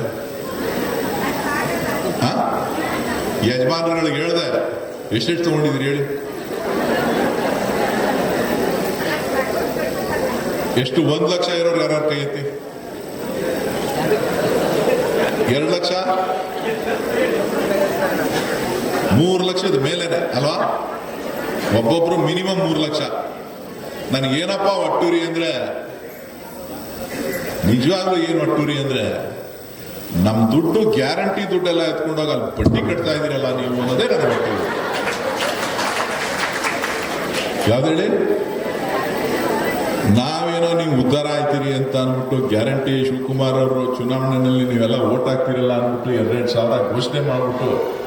ಯಜಮಾನರುಗಳಿಗೆ ಹೇಳ್ದೆ. ಎಷ್ಟೆಷ್ಟು ತಗೊಂಡಿದ್ರಿ ಹೇಳಿ? ಎಷ್ಟು ಒಂದ್ ಲಕ್ಷ ಇರೋರು ಯಾರ್ಯಾರ ಕೈ ಐತಿ ಎರಡು ಲಕ್ಷ? ಮೂರು ಲಕ್ಷದ ಮೇಲೇನೆ, ಅಲ್ವಾ? ಒಬ್ಬೊಬ್ರು ಮಿನಿಮಮ್ ಮೂರು ಲಕ್ಷ. ನನಗೇನಪ್ಪ ಒಟ್ಟೂರಿ ಅಂದ್ರೆ? ನಿಜವಾಗ್ಲೂ ಏನು ಒಟ್ಟೂರಿ ಅಂದ್ರೆ, ನಮ್ ದುಡ್ಡು ಗ್ಯಾರಂಟಿ ದುಡ್ಡೆಲ್ಲ ಎತ್ಕೊಂಡೋಗ ಅಲ್ಲಿ ಬಡ್ಡಿ ಕಟ್ತಾ ಇದೀರಲ್ಲ ನೀವು ಅನ್ನೋದೇ ನನ್ನ ಒಟ್ಟೂರಿ. ಯಾವ್ದು ನಾವೇನೋ ನೀವು ಉದ್ಧಾರ ಆಯ್ತೀರಿ ಅಂತ ಅಂದ್ಬಿಟ್ಟು ಗ್ಯಾರಂಟಿ ಶಿವಕುಮಾರ್ ಅವರು ಚುನಾವಣೆಯಲ್ಲಿ ನೀವೆಲ್ಲ ಓಟ್ ಹಾಕ್ತಿರಲ್ಲ ಅಂದ್ಬಿಟ್ಟು ಎರಡೆರಡು ಸಾವಿರ ಘೋಷಣೆ ಮಾಡ್ಬಿಟ್ಟು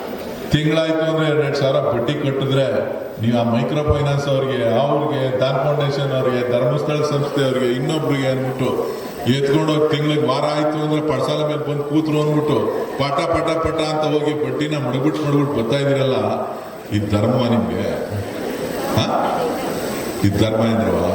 ತಿಂಗಳಾಯ್ತು ಅಂದ್ರೆ ಎರಡೆರಡು ಸಾವಿರ ಬಡ್ಡಿ ಕಟ್ಟಿದ್ರೆ ನೀವು ಆ ಮೈಕ್ರೋ ಫೈನಾನ್ಸ್ ಅವ್ರಿಗೆ ಅವ್ರಿಗೆ ದಾನ್ ಫೌಂಡೇಶನ್ ಅವ್ರಿಗೆ, ಧರ್ಮಸ್ಥಳ ಸಂಸ್ಥೆ ಅವ್ರಿಗೆ, ಇನ್ನೊಬ್ರಿಗೆ ಅಂದ್ಬಿಟ್ಟು ಎತ್ಕೊಂಡೋಗಿ ತಿಂಗಳಿಗೆ ವಾರ ಆಯ್ತು ಅಂದ್ರೆ ಪಡ್ಸಾಲ ಮೇಲೆ ಬಂದು ಕೂತ್ರು ಅಂದ್ಬಿಟ್ಟು ಪಟ ಪಟ ಪಟ ಅಂತ ಹೋಗಿ ಬಡ್ಡಿನ ಮಡಗ್ಬಿಟ್ಟು ಮಡಗ್ಬಿಟ್ಟು ಬರ್ತಾ ಇದೀರಲ್ಲ ಈ ಧರ್ಮ ನಿಮ್ಗೆ? ಈ ಧರ್ಮ ಏನ್ರವಾ